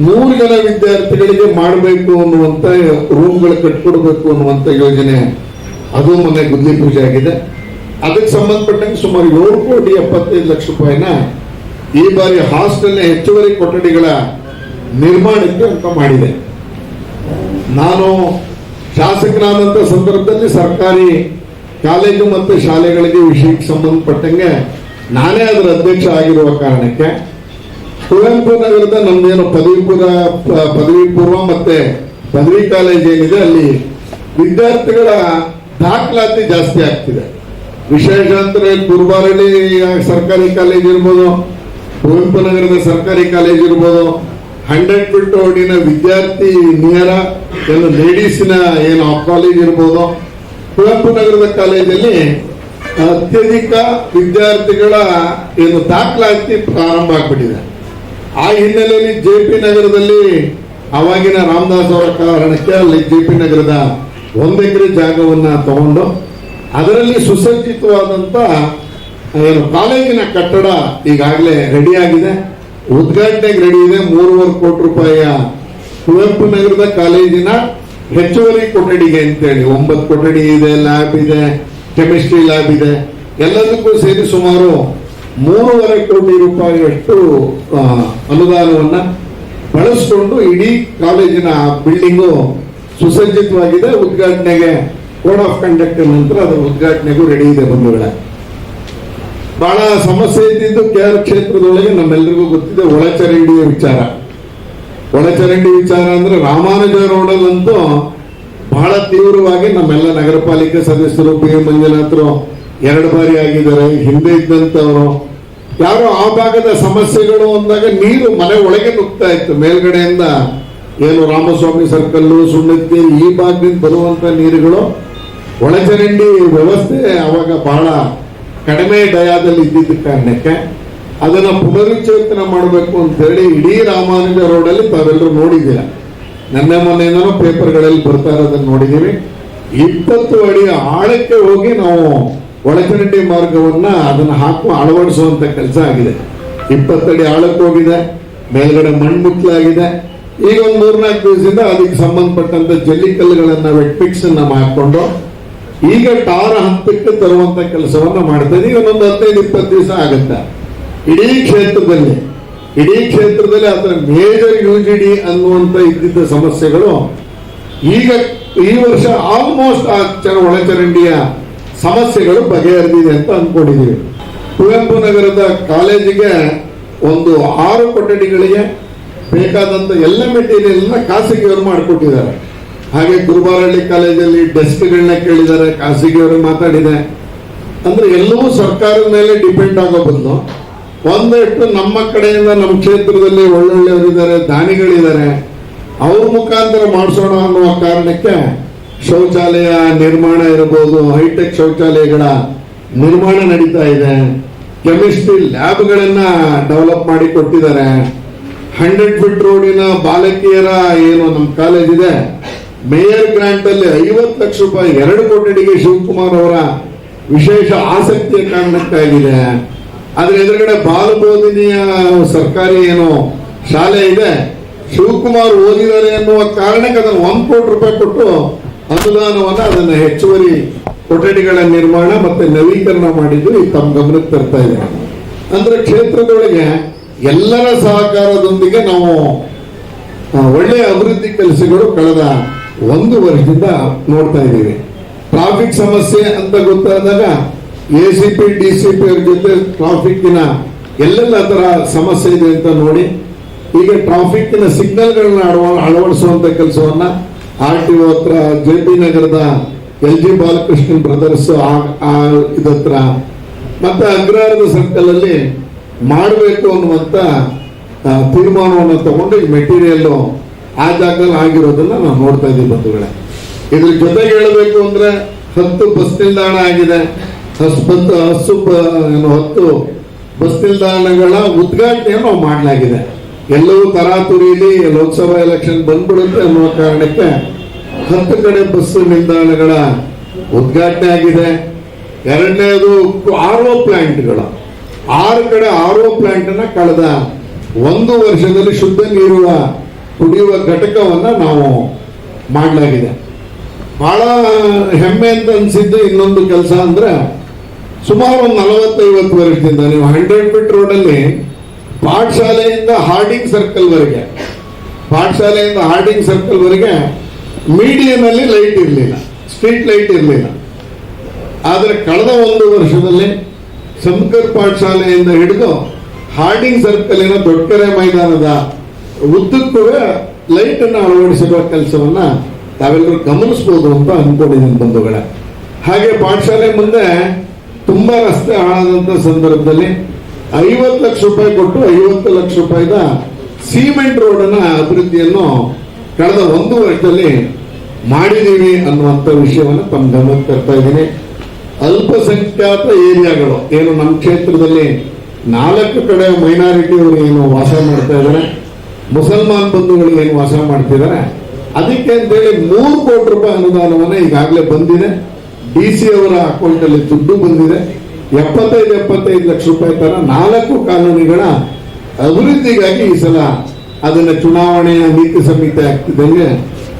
ನೂರು ಜನ ವಿದ್ಯಾರ್ಥಿಗಳಿಗೆ ಮಾಡಬೇಕು ಅನ್ನುವಂತ ರೂಮ್ಗಳು ಕಟ್ಕೊಡ್ಬೇಕು ಅನ್ನುವಂತ ಯೋಜನೆ ಅದು ಮೊನ್ನೆ ಗುದ್ಲಿ ಪೂಜೆ ಆಗಿದೆ. ಅದಕ್ಕೆ ಸಂಬಂಧಪಟ್ಟಂಗೆ ಸುಮಾರು ಏಳು ಕೋಟಿ ಎಪ್ಪತ್ತೈದು ಲಕ್ಷ ರೂಪಾಯಿನ ಈ ಬಾರಿ ಹಾಸ್ಟೆಲ್ ಹೆಚ್ಚುವರಿ ಕೊಠಡಿಗಳ ನಿರ್ಮಾಣಕ್ಕೆ ಅಂತ ಮಾಡಿದೆ. ನಾನು ಶಾಸಕನಾದಂತ ಸಂದರ್ಭದಲ್ಲಿ ಸರ್ಕಾರಿ ಕಾಲೇಜು ಮತ್ತು ಶಾಲೆಗಳಿಗೆ ವಿಷಯಕ್ಕೆ ಸಂಬಂಧಪಟ್ಟಂಗೆ ನಾನೇ ಅದರ ಅಧ್ಯಕ್ಷ ಆಗಿರುವ ಕಾರಣಕ್ಕೆ ಕುವೆಂಪು ನಗರದ ನಮ್ದೇನು ಪದವಿ ಪೂರ್ವ ಪದವಿ ಪೂರ್ವ ಮತ್ತೆ ಪದವಿ ಕಾಲೇಜ್ ಏನಿದೆ, ಅಲ್ಲಿ ವಿದ್ಯಾರ್ಥಿಗಳ ದಾಖಲಾತಿ ಜಾಸ್ತಿ ಆಗ್ತಿದೆ. ವಿಶೇಷ ಅಂದ್ರೆ ಕುರುಬಾರಳ್ಳಿ ಸರ್ಕಾರಿ ಕಾಲೇಜ್ ಇರ್ಬೋದು ಕುವೆಂಪು ನಗರದ ಸರ್ಕಾರಿ ಕಾಲೇಜ್ ಇರ್ಬೋದು, ಹಂಡ್ರೆಡ್ ಬಿಟ್ಟು ಓಡಿನ ವಿದ್ಯಾರ್ಥಿ ನಿಯರ ಏನು ಲೇಡೀಸಿನ ಏನು ಕಾಲೇಜ್ ಇರ್ಬೋದು ಕುವೆಂಪು ನಗರದ ಕಾಲೇಜಲ್ಲಿ ಅತ್ಯಧಿಕ ವಿದ್ಯಾರ್ಥಿಗಳ ಏನು ದಾಖಲಾತಿ ಪ್ರಾರಂಭ ಆಗ್ಬಿಟ್ಟಿದೆ. ಆ ಹಿನ್ನೆಲೆಯಲ್ಲಿ ಜೆ ಪಿ ನಗರದಲ್ಲಿ ಅವಾಗಿನ ರಾಮದಾಸ್ ಅವರ ಕಾರಣಕ್ಕೆ ಅಲ್ಲಿ ಜೆ ಪಿ ನಗರದ ಒಂದೆಕರೆ ಜಾಗವನ್ನು ತಗೊಂಡು ಅದರಲ್ಲಿ ಸುಸಜ್ಜಿತವಾದಂಥ ಏನು ಕಾಲೇಜಿನ ಕಟ್ಟಡ ಈಗಾಗಲೇ ರೆಡಿ ಆಗಿದೆ. ಉದ್ಘಾಟನೆಗೆ ರೆಡಿ ಇದೆ. ಮೂರುವರೆ ಕೋಟಿ ರೂಪಾಯಿಯ ಕುವೆಂಪು ನಗರದ ಕಾಲೇಜಿನ ಹೆಚ್ಚುವರಿ ಕೊಠಡಿಗೆ ಅಂತೇಳಿ, ಒಂಬತ್ತು ಕೊಠಡಿ ಇದೆ ಲ್ಯಾಬ್ ಇದೆ ಕೆಮಿಸ್ಟ್ರಿ ಲ್ಯಾಬ್ ಇದೆ. ಎಲ್ಲದಕ್ಕೂ ಸೇರಿ ಸುಮಾರು ಮೂರುವರೆ ಕೋಟಿ ರೂಪಾಯಿಯಷ್ಟು ಅನುದಾನವನ್ನು ಬಳಸಿಕೊಂಡು ಇಡೀ ಕಾಲೇಜಿನ ಬಿಲ್ಡಿಂಗು ಸುಸಜ್ಜಿತವಾಗಿದೆ. ಉದ್ಘಾಟನೆಗೆ ಕೋಡ್ ಆಫ್ ಕಂಡಕ್ಟ್ ನಂತರ ಅದರ ಉದ್ಘಾಟನೆಗೂ ರೆಡಿ ಇದೆ ಬಂಧುಗಳೇ. ಬಹಳ ಸಮಸ್ಯೆ ಇದ್ದಿದ್ದು ಕೆ ಆರ್ ಕ್ಷೇತ್ರದೊಳಗೆ ನಮ್ಮೆಲ್ಲರಿಗೂ ಗೊತ್ತಿದೆ ಒಳಚರಂಡಿಯ ವಿಚಾರ. ಒಳಚರಂಡಿ ವಿಚಾರ ಅಂದ್ರೆ ರಾಮಾನುಜ ರೋಡಲ್ಲಂತೂ ಬಹಳ ತೀವ್ರವಾಗಿ ನಮ್ಮೆಲ್ಲ ನಗರ ಪಾಲಿಕೆ ಸದಸ್ಯರು ಪಿ ಎಂ ಮಂಜುನಾಥರು ಎರಡು ಬಾರಿ ಆಗಿದ್ದಾರೆ. ಹಿಂದೆ ಇದ್ದಂತವರು ಯಾರೋ ಆ ಭಾಗದ ಸಮಸ್ಯೆಗಳು ಅಂದಾಗ ನೀರು ಮನೆ ಒಳಗೆ ನುಗ್ತಾ ಇತ್ತು. ಮೇಲ್ಗಡೆಯಿಂದ ಏನು ರಾಮಸ್ವಾಮಿ ಸರ್ಕಲ್ಲು, ಸುಣ್ಣಕ್ಕೆ ಈ ಭಾಗದಿಂದ ಬರುವಂತ ನೀರುಗಳು ಒಳಚರಂಡಿ ವ್ಯವಸ್ಥೆ ಅವಾಗ ಬಹಳ ಕಡಿಮೆ ಡಯಾದಲ್ಲಿ ಇದ್ದಿದ್ದ ಕಾರಣಕ್ಕೆ ಅದನ್ನ ಪುನರುಚ್ಚೇತನ ಮಾಡಬೇಕು ಅಂತ ಹೇಳಿ ಇಡೀ ರಾಮಾನುಜ ರೋಡಲ್ಲಿ ತಾವೆಲ್ಲರೂ ನೋಡಿದ್ದೀರ. ಮೊನ್ನೆ ಮೊನ್ನೆಯಿಂದನೂ ಪೇಪರ್ಗಳಲ್ಲಿ ಬರ್ತಾ ಇರೋದನ್ನ ನೋಡಿದೀವಿ ಇಪ್ಪತ್ತು ಅಡಿ ಆಳಕ್ಕೆ ಹೋಗಿ ನಾವು ಒಳಚರಂಡಿ ಮಾರ್ಗವನ್ನ ಅದನ್ನ ಹಾಕುವ ಅಳವಡಿಸುವಂತ ಕೆಲಸ ಆಗಿದೆ. ಇಪ್ಪತ್ತಡಿ ಆಳಕ್ಕೆ ಹೋಗಿದೆ, ಮೇಲ್ಗಡೆ ಮಣ್ಣು ಮುಚ್ಚಲಾಗಿದೆ. ಈಗ ಒಂದು ಮೂರ್ನಾಲ್ಕು ದಿವಸದಿಂದ ಅದಕ್ಕೆ ಸಂಬಂಧಪಟ್ಟಂತ ಜಲ್ಲಿಕಲ್ಲುಗಳನ್ನ ವೆಟ್ ಪಿಕ್ಸ್ ಅನ್ನ ಮಾಡಿಕೊಂಡು ಈಗ ಟಾರ್ ಹಂತಕ್ಕೆ ತರುವಂತ ಕೆಲಸವನ್ನ ಮಾಡ್ತಾ ಈಗ ಒಂದು ಹದಿನೈದು, ಇಪ್ಪತ್ತು ದಿವಸ ಆಗುತ್ತೆ? ಇಡೀ ಕ್ಷೇತ್ರದಲ್ಲಿ ಇಡೀ ಕ್ಷೇತ್ರದಲ್ಲಿ ಅದರ ಮೇಜರ್ ಯು ಜಿ ಡಿ ಅನ್ನುವಂತ ಇದ್ದಿದ್ದ ಸಮಸ್ಯೆಗಳು ಈಗ ಈ ವರ್ಷ ಆಲ್ಮೋಸ್ಟ್ ಆ ಚರ ಒಳಚರಂಡಿಯ ಸಮಸ್ಯೆಗಳು ಬಗೆಹರಿದಿದೆ ಅಂತ ಅಂದ್ಕೊಂಡಿದ್ದೀವಿ. ಕುವೆಂಪು ನಗರದ ಕಾಲೇಜಿಗೆ ಒಂದು ಆರು ಕೊಠಡಿಗಳಿಗೆ ಬೇಕಾದಂತ ಎಲ್ಲ ಮೆಟೀರಿಯಲ್ ಖಾಸಗಿಯವರು ಮಾಡಿಕೊಟ್ಟಿದ್ದಾರೆ. ಹಾಗೆ ಗುರುಬಾರಹಳ್ಳಿ ಕಾಲೇಜಲ್ಲಿ ಡೆಸ್ಕ್ಗಳನ್ನ ಕೇಳಿದ್ದಾರೆ, ಖಾಸಗಿಯವರು ಮಾತಾಡಿದೆ ಅಂದ್ರೆ ಎಲ್ಲವೂ ಸರ್ಕಾರದ ಮೇಲೆ ಡಿಪೆಂಡ್ ಆಗೋ ಬದಲು ಒಂದಷ್ಟು ನಮ್ಮ ಕಡೆಯಿಂದ ನಮ್ಮ ಕ್ಷೇತ್ರದಲ್ಲಿ ಒಳ್ಳೊಳ್ಳೆಯವರಿದ್ದಾರೆ, ದಾನಿಗಳಿದ್ದಾರೆ, ಅವ್ರ ಮುಖಾಂತರ ಮಾಡಿಸೋಣ ಅನ್ನುವ ಕಾರಣಕ್ಕೆ ಶೌಚಾಲಯ ನಿರ್ಮಾಣ ಇರಬಹುದು ಹೈಟೆಕ್ ಶೌಚಾಲಯಗಳ ನಿರ್ಮಾಣ ನಡೀತಾ ಇದೆ. ಕೆಮಿಸ್ಟ್ರಿ ಲ್ಯಾಬ್ಗಳನ್ನ ಡೆವಲಪ್ ಮಾಡಿ ಕೊಟ್ಟಿದ್ದಾರೆ. ಹಂಡ್ರೆಡ್ ಫೀಟ್ ರೋಡಿನ ಬಾಲಕಿಯರ ಏನು ನಮ್ಮ ಕಾಲೇಜ್ ಇದೆ, ಮೇಯರ್ ಗ್ರಾಂಟ್ ಅಲ್ಲಿ ಐವತ್ತು ಲಕ್ಷ ರೂಪಾಯಿ ಎರಡು ಕೋಟಿಗೆ ಶಿವಕುಮಾರ್ ಅವರ ವಿಶೇಷ ಆಸಕ್ತಿಯ ಕಾರಣಕ್ಕಾಗಿದೆ. ಅದ್ರ ಎದುರುಗಡೆ ಬಾಲಬೋಧಿನಿಯ ಸರ್ಕಾರಿ ಏನು ಶಾಲೆ ಇದೆ, ಶಿವಕುಮಾರ್ ಓದಿದ್ದಾರೆ ಅನ್ನುವ ಕಾರಣಕ್ಕೆ ಅದನ್ನು ಒಂದು ಕೋಟಿ ರೂಪಾಯಿ ಕೊಟ್ಟು ಅನುದಾನವನ್ನ ಅದನ್ನ ಹೆಚ್ಚುವರಿ ಕೊಠಡಿಗಳ ನಿರ್ಮಾಣ ಮತ್ತೆ ನವೀಕರಣ ಮಾಡಿದ್ದು ಈ ತಮ್ಮ ಗಮನಕ್ಕೆ ತರ್ತಾ ಇದೆ ಅಂದ್ರೆ ಕ್ಷೇತ್ರದೊಳಗೆ ಎಲ್ಲರ ಸಹಕಾರದೊಂದಿಗೆ ನಾವು ಒಳ್ಳೆಯ ಅಭಿವೃದ್ಧಿ ಕೆಲಸಗಳು ಕಳೆದ ಒಂದು ವರ್ಷದಿಂದ ನೋಡ್ತಾ ಇದ್ದೀವಿ. ಟ್ರಾಫಿಕ್ ಸಮಸ್ಯೆ ಅಂತ ಗೊತ್ತಾದಾಗ A C D C P ಅವ್ರ ಜೊತೆ ಟ್ರಾಫಿಕ್ಕಿನ ಎಲ್ಲೆಲ್ಲ ತರ ಸಮಸ್ಯೆ ಇದೆ ಅಂತ ನೋಡಿ ಈಗ ಟ್ರಾಫಿಕ್ಕಿನ ಸಿಗ್ನಲ್ಗಳನ್ನ ಅಳವ, ಅಳವಡಿಸುವಂತ ಕೆಲಸವನ್ನ ಆರ್ ಟಿ ಒ ಹತ್ರ ಜೆ ಪಿ ನಗರದ ಎಲ್ ಜಿ ಬಾಲಕೃಷ್ಣನ್ ಬ್ರದರ್ಸ್ ಇದತ್ರ ಮತ್ತೆ ಅಗ್ರಹಾರದ ಸರ್ಕಲ್ ಅಲ್ಲಿ ಮಾಡಬೇಕು ಅನ್ನುವಂತ ತೀರ್ಮಾನವನ್ನು ತಗೊಂಡು ಈ ಮೆಟೀರಿಯಲ್ ಆ ಜಾಗದಲ್ಲಿ ಆಗಿರೋದನ್ನ ನಾವು ನೋಡ್ತಾ ಇದ್ದೀವಿ ಬಂಧುಗಳೇ. ಇದ್ರ ಜೊತೆಗೆ ಹೇಳಬೇಕು ಅಂದ್ರೆ ಹತ್ತು ಬಸ್ ನಿಲ್ದಾಣ ಆಗಿದೆ. ಹತ್ತು ಹಸು ಬ- ಏನು ಹತ್ತು ಬಸ್ ನಿಲ್ದಾಣಗಳ ಉದ್ಘಾಟನೆಯನ್ನು ಮಾಡಲಾಗಿದೆ. ಎಲ್ಲವೂ ತರಾತುರಿಯಲ್ಲಿ ಲೋಕಸಭಾ ಎಲೆಕ್ಷನ್ ಬಂದ್ಬಿಡುತ್ತೆ ಅನ್ನುವ ಕಾರಣಕ್ಕೆ ಹತ್ತು ಕಡೆ ಬಸ್ ನಿಲ್ದಾಣಗಳ ಉದ್ಘಾಟನೆ ಆಗಿದೆ. ಎರಡನೇದು ಆರ್ ಒ ಪ್ಲಾಂಟ್ಗಳು. ಆರು ಕಡೆ ಆರ್ ಪ್ಲಾಂಟ್ ಅನ್ನ ಕಳೆದ ಒಂದು ವರ್ಷದಲ್ಲಿ ಶುದ್ಧ ನೀರುವ ಕುಡಿಯುವ ಘಟಕವನ್ನ ನಾವು ಮಾಡಲಾಗಿದೆ. ಬಹಳ ಹೆಮ್ಮೆ ಅಂತ ಅನ್ಸಿದ್ದು ಇನ್ನೊಂದು ಕೆಲಸ ಅಂದ್ರೆ ಸುಮಾರು ಒಂದು ನಲವತ್ತೈವತ್ತು ವರ್ಷದಿಂದ ನೀವು ಹಂಡ್ರೆಡ್ ಫೀಟ್ ರೋಡಲ್ಲಿ ಪಾಠಶಾಲೆಯಿಂದ ಹಾರ್ಡಿಂಗ್ ಸರ್ಕಲ್ ವರೆಗೆ, ಪಾಠಶಾಲೆಯಿಂದ ಹಾರ್ಡಿಂಗ್ ಸರ್ಕಲ್ ವರೆಗೆ ಮೀಡಿಯಂ ಅಲ್ಲಿ ಲೈಟ್ ಇರಲಿಲ್ಲ, ಸ್ಟ್ರೀಟ್ ಲೈಟ್ ಇರಲಿಲ್ಲ. ಆದರೆ ಕಳೆದ ಒಂದು ವರ್ಷದಲ್ಲಿ ಸಂಕರ್ ಪಾಠಶಾಲೆಯಿಂದ ಹಿಡಿದು ಹಾರ್ಡಿಂಗ್ ಸರ್ಕಲಿನ ದೊಡ್ಡಕೆರೆ ಮೈದಾನದ ಉದ್ದಕ್ಕೂ ಲೈಟ್ ಅನ್ನು ಅಳವಡಿಸುವ ಕೆಲಸವನ್ನ ತಾವೆಲ್ಲರೂ ಗಮನಿಸಬಹುದು ಅಂತ ಅನ್ಕೊಂಡಿದ್ದೀನಿ ಬಂಧುಗಳೇ. ಹಾಗೆ ಪಾಠಶಾಲೆ ಮುಂದೆ ತುಂಬಾ ರಸ್ತೆ ಹಾಳಾದಂತ ಸಂದರ್ಭದಲ್ಲಿ ಐವತ್ತು ಲಕ್ಷ ರೂಪಾಯಿ ಕೊಟ್ಟು ಐವತ್ತು ಲಕ್ಷ ರೂಪಾಯಿದ ಸಿಮೆಂಟ್ ರೋಡನ ಅಭಿವೃದ್ಧಿಯನ್ನು ಕಳೆದ ಒಂದು ವರ್ಷದಲ್ಲಿ ಮಾಡಿದೀವಿ ಅನ್ನುವಂಥ ವಿಷಯವನ್ನು ತಮ್ಮ ಗಮನಕ್ಕೆ ತರ್ತಾ ಇದ್ದೀನಿ. ಅಲ್ಪಸಂಖ್ಯಾತ ಏರಿಯಾಗಳು, ಏನು ನಮ್ಮ ಕ್ಷೇತ್ರದಲ್ಲಿ ನಾಲ್ಕು ಕಡೆ ಮೈನಾರಿಟಿ ಅವರು ಏನು ವಾಸ ಮಾಡ್ತಾ ಇದ್ದಾರೆ, ಮುಸಲ್ಮಾನ್ ಬಂಧುಗಳು ಏನು ವಾಸ ಮಾಡ್ತಿದ್ದಾರೆ, ಅದಕ್ಕೆ ಅಂತೇಳಿ ಮೂರು ಕೋಟಿ ರೂಪಾಯಿ ಅನುದಾನವನ್ನ ಈಗಾಗಲೇ ಬಂದಿದೆ. ಡಿ ಸಿ ಅವರ ಅಕೌಂಟ್ ಅಲ್ಲಿ ದುಡ್ಡು ಬಂದಿದೆ. ಎಪ್ಪತ್ತೈದು ಎಪ್ಪತ್ತೈದು ಲಕ್ಷ ರೂಪಾಯಿ ತರ ನಾಲ್ಕು ಕಾನೂನುಗಳ ಅಭಿವೃದ್ಧಿಗಾಗಿ ಈ ಸಲ ಅದನ್ನ ಚುನಾವಣೆಯ ನೀತಿ ಸಂಹಿತೆ ಆಗ್ತಿದ್ದಂಗೆ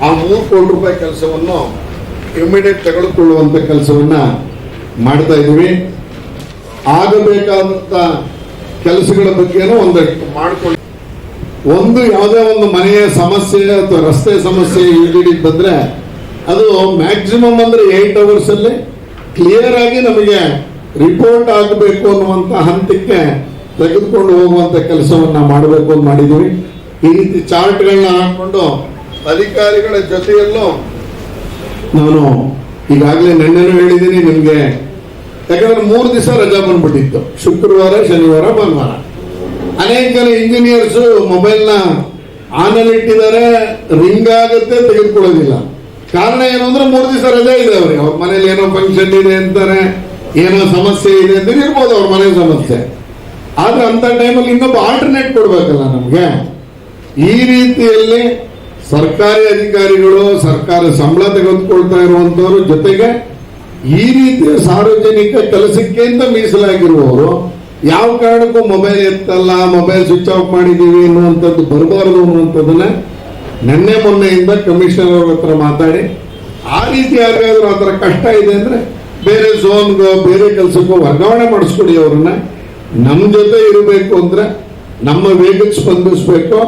ಆ ಮೂರು ಕೋಟಿ ರೂಪಾಯಿ ಕೆಲಸವನ್ನು ಇಮಿಡಿಯೇಟ್ ತೆಗೆದುಕೊಳ್ಳುವಂತ ಕೆಲಸವನ್ನ ಮಾಡ್ತಾ ಇದ್ದೀವಿ. ಆಗಬೇಕಾದಂತ ಕೆಲಸಗಳ ಬಗ್ಗೆನೂ ಒಂದಷ್ಟು ಮಾಡ್ಕೊಳ್ಳಿ. ಒಂದು ಯಾವುದೇ ಒಂದು ಮನೆಯ ಸಮಸ್ಯೆ ಅಥವಾ ರಸ್ತೆ ಸಮಸ್ಯೆ ಇಲ್ಲಿಗೆ ಬಂದ್ರೆ ಅದು ಮ್ಯಾಕ್ಸಿಮಮ್ ಅಂದ್ರೆ ಏಟ್ ಅವರ್ಸ್ ಅಲ್ಲಿ ಕ್ಲಿಯರ್ ಆಗಿ ನಮಗೆ ರಿಪೋರ್ಟ್ ಆಗಬೇಕು ಅನ್ನುವಂತ ಹಂತಕ್ಕೆ ತೆಗೆದುಕೊಂಡು ಹೋಗುವಂತ ಕೆಲಸವನ್ನ ಮಾಡಬೇಕು ಅಂತ ಮಾಡಿದೀವಿ. ಈ ರೀತಿ ಚಾರ್ಟ್ಗಳನ್ನ ಹಾಕೊಂಡು ಅಧಿಕಾರಿಗಳ ಜೊತೆಯಲ್ಲೂ ನಾನು ಈಗಾಗಲೇ ನೆನ್ನೆನೂ ಹೇಳಿದ್ದೀನಿ ನಿಮಗೆ. ಯಾಕಂದ್ರೆ ಮೂರು ದಿವಸ ರಜಾ ಬಂದ್ಬಿಟ್ಟಿತ್ತು. ಶುಕ್ರವಾರ, ಶನಿವಾರ, ಭಾನುವಾರ. ಅನೇಕ ಜನ ಇಂಜಿನಿಯರ್ಸ್ ಮೊಬೈಲ್ನ ಆನಲ್ಲಿ ಇಟ್ಟಿದ್ದಾರೆ ರಿಂಗ್ ಆಗುತ್ತೆ, ತೆಗೆದುಕೊಳ್ಳೋದಿಲ್ಲ. ಕಾರಣ ಏನು ಅಂದ್ರೆ ಮೂರು ದಿವಸ ರಜೆ ಇದೆ ಅವ್ರಿಗೆ. ಅವ್ರ ಮನೇಲಿ ಏನೋ ಫಂಕ್ಷನ್ ಇದೆ ಅಂತಾರೆ ಏನೋ ಸಮಸ್ಯೆ ಇದೆ ಅಂತ ಇರ್ಬೋದು ಅವ್ರ ಮನೆ ಸಮಸ್ಯೆ. ಆದ್ರೆ ಅಂತ ಟೈಮಲ್ಲಿ ಇನ್ನೊಬ್ಬ ಆಲ್ಟರ್ನೇಟ್ ಕೊಡ್ಬೇಕಲ್ಲ ನಮ್ಗೆ. ಈ ರೀತಿಯಲ್ಲಿ ಸರ್ಕಾರಿ ಅಧಿಕಾರಿಗಳು, ಸರ್ಕಾರ ಸಂಬಳ ತೆಗೆದುಕೊಳ್ತಾ ಇರುವಂತವರು ಜೊತೆಗೆ ಈ ರೀತಿಯ ಸಾರ್ವಜನಿಕ ಕೆಲಸಕ್ಕೆ ಅಂತ ಮೀಸಲಾಗಿರುವವರು, ಯಾವ ಕಾರಣಕ್ಕೂ ಮೊಬೈಲ್ ಎತ್ತಲ್ಲ ಮೊಬೈಲ್ ಸ್ವಿಚ್ ಆಫ್ ಮಾಡಿದೀವಿ ಅನ್ನುವಂಥದ್ದು ಬರಬಾರದು ಅನ್ನುವಂಥದ್ದನ್ನ ನಿನ್ನೆ ಮೊನ್ನೆಯಿಂದ ಕಮಿಷನರ್ ಅವ್ರ ಹತ್ರ ಮಾತಾಡಿ, ಆ ರೀತಿ ಯಾರಿಗಾದ್ರೂ ಆ ಥರ ಕಷ್ಟ ಇದೆ ಅಂದ್ರೆ ಬೇರೆ ಝೋನ್ಗೋ ಬೇರೆ ಕೆಲಸಕ್ಕೋ ವರ್ಗಾವಣೆ ಮಾಡಿಸ್ಕೊಡಿ ಅವ್ರನ್ನ. ನಮ್ಮ ಜೊತೆ ಇರಬೇಕು ಅಂದ್ರೆ ನಮ್ಮ ವೇಗಕ್ಕೆ ಸ್ಪಂದಿಸ್ಬೇಕು.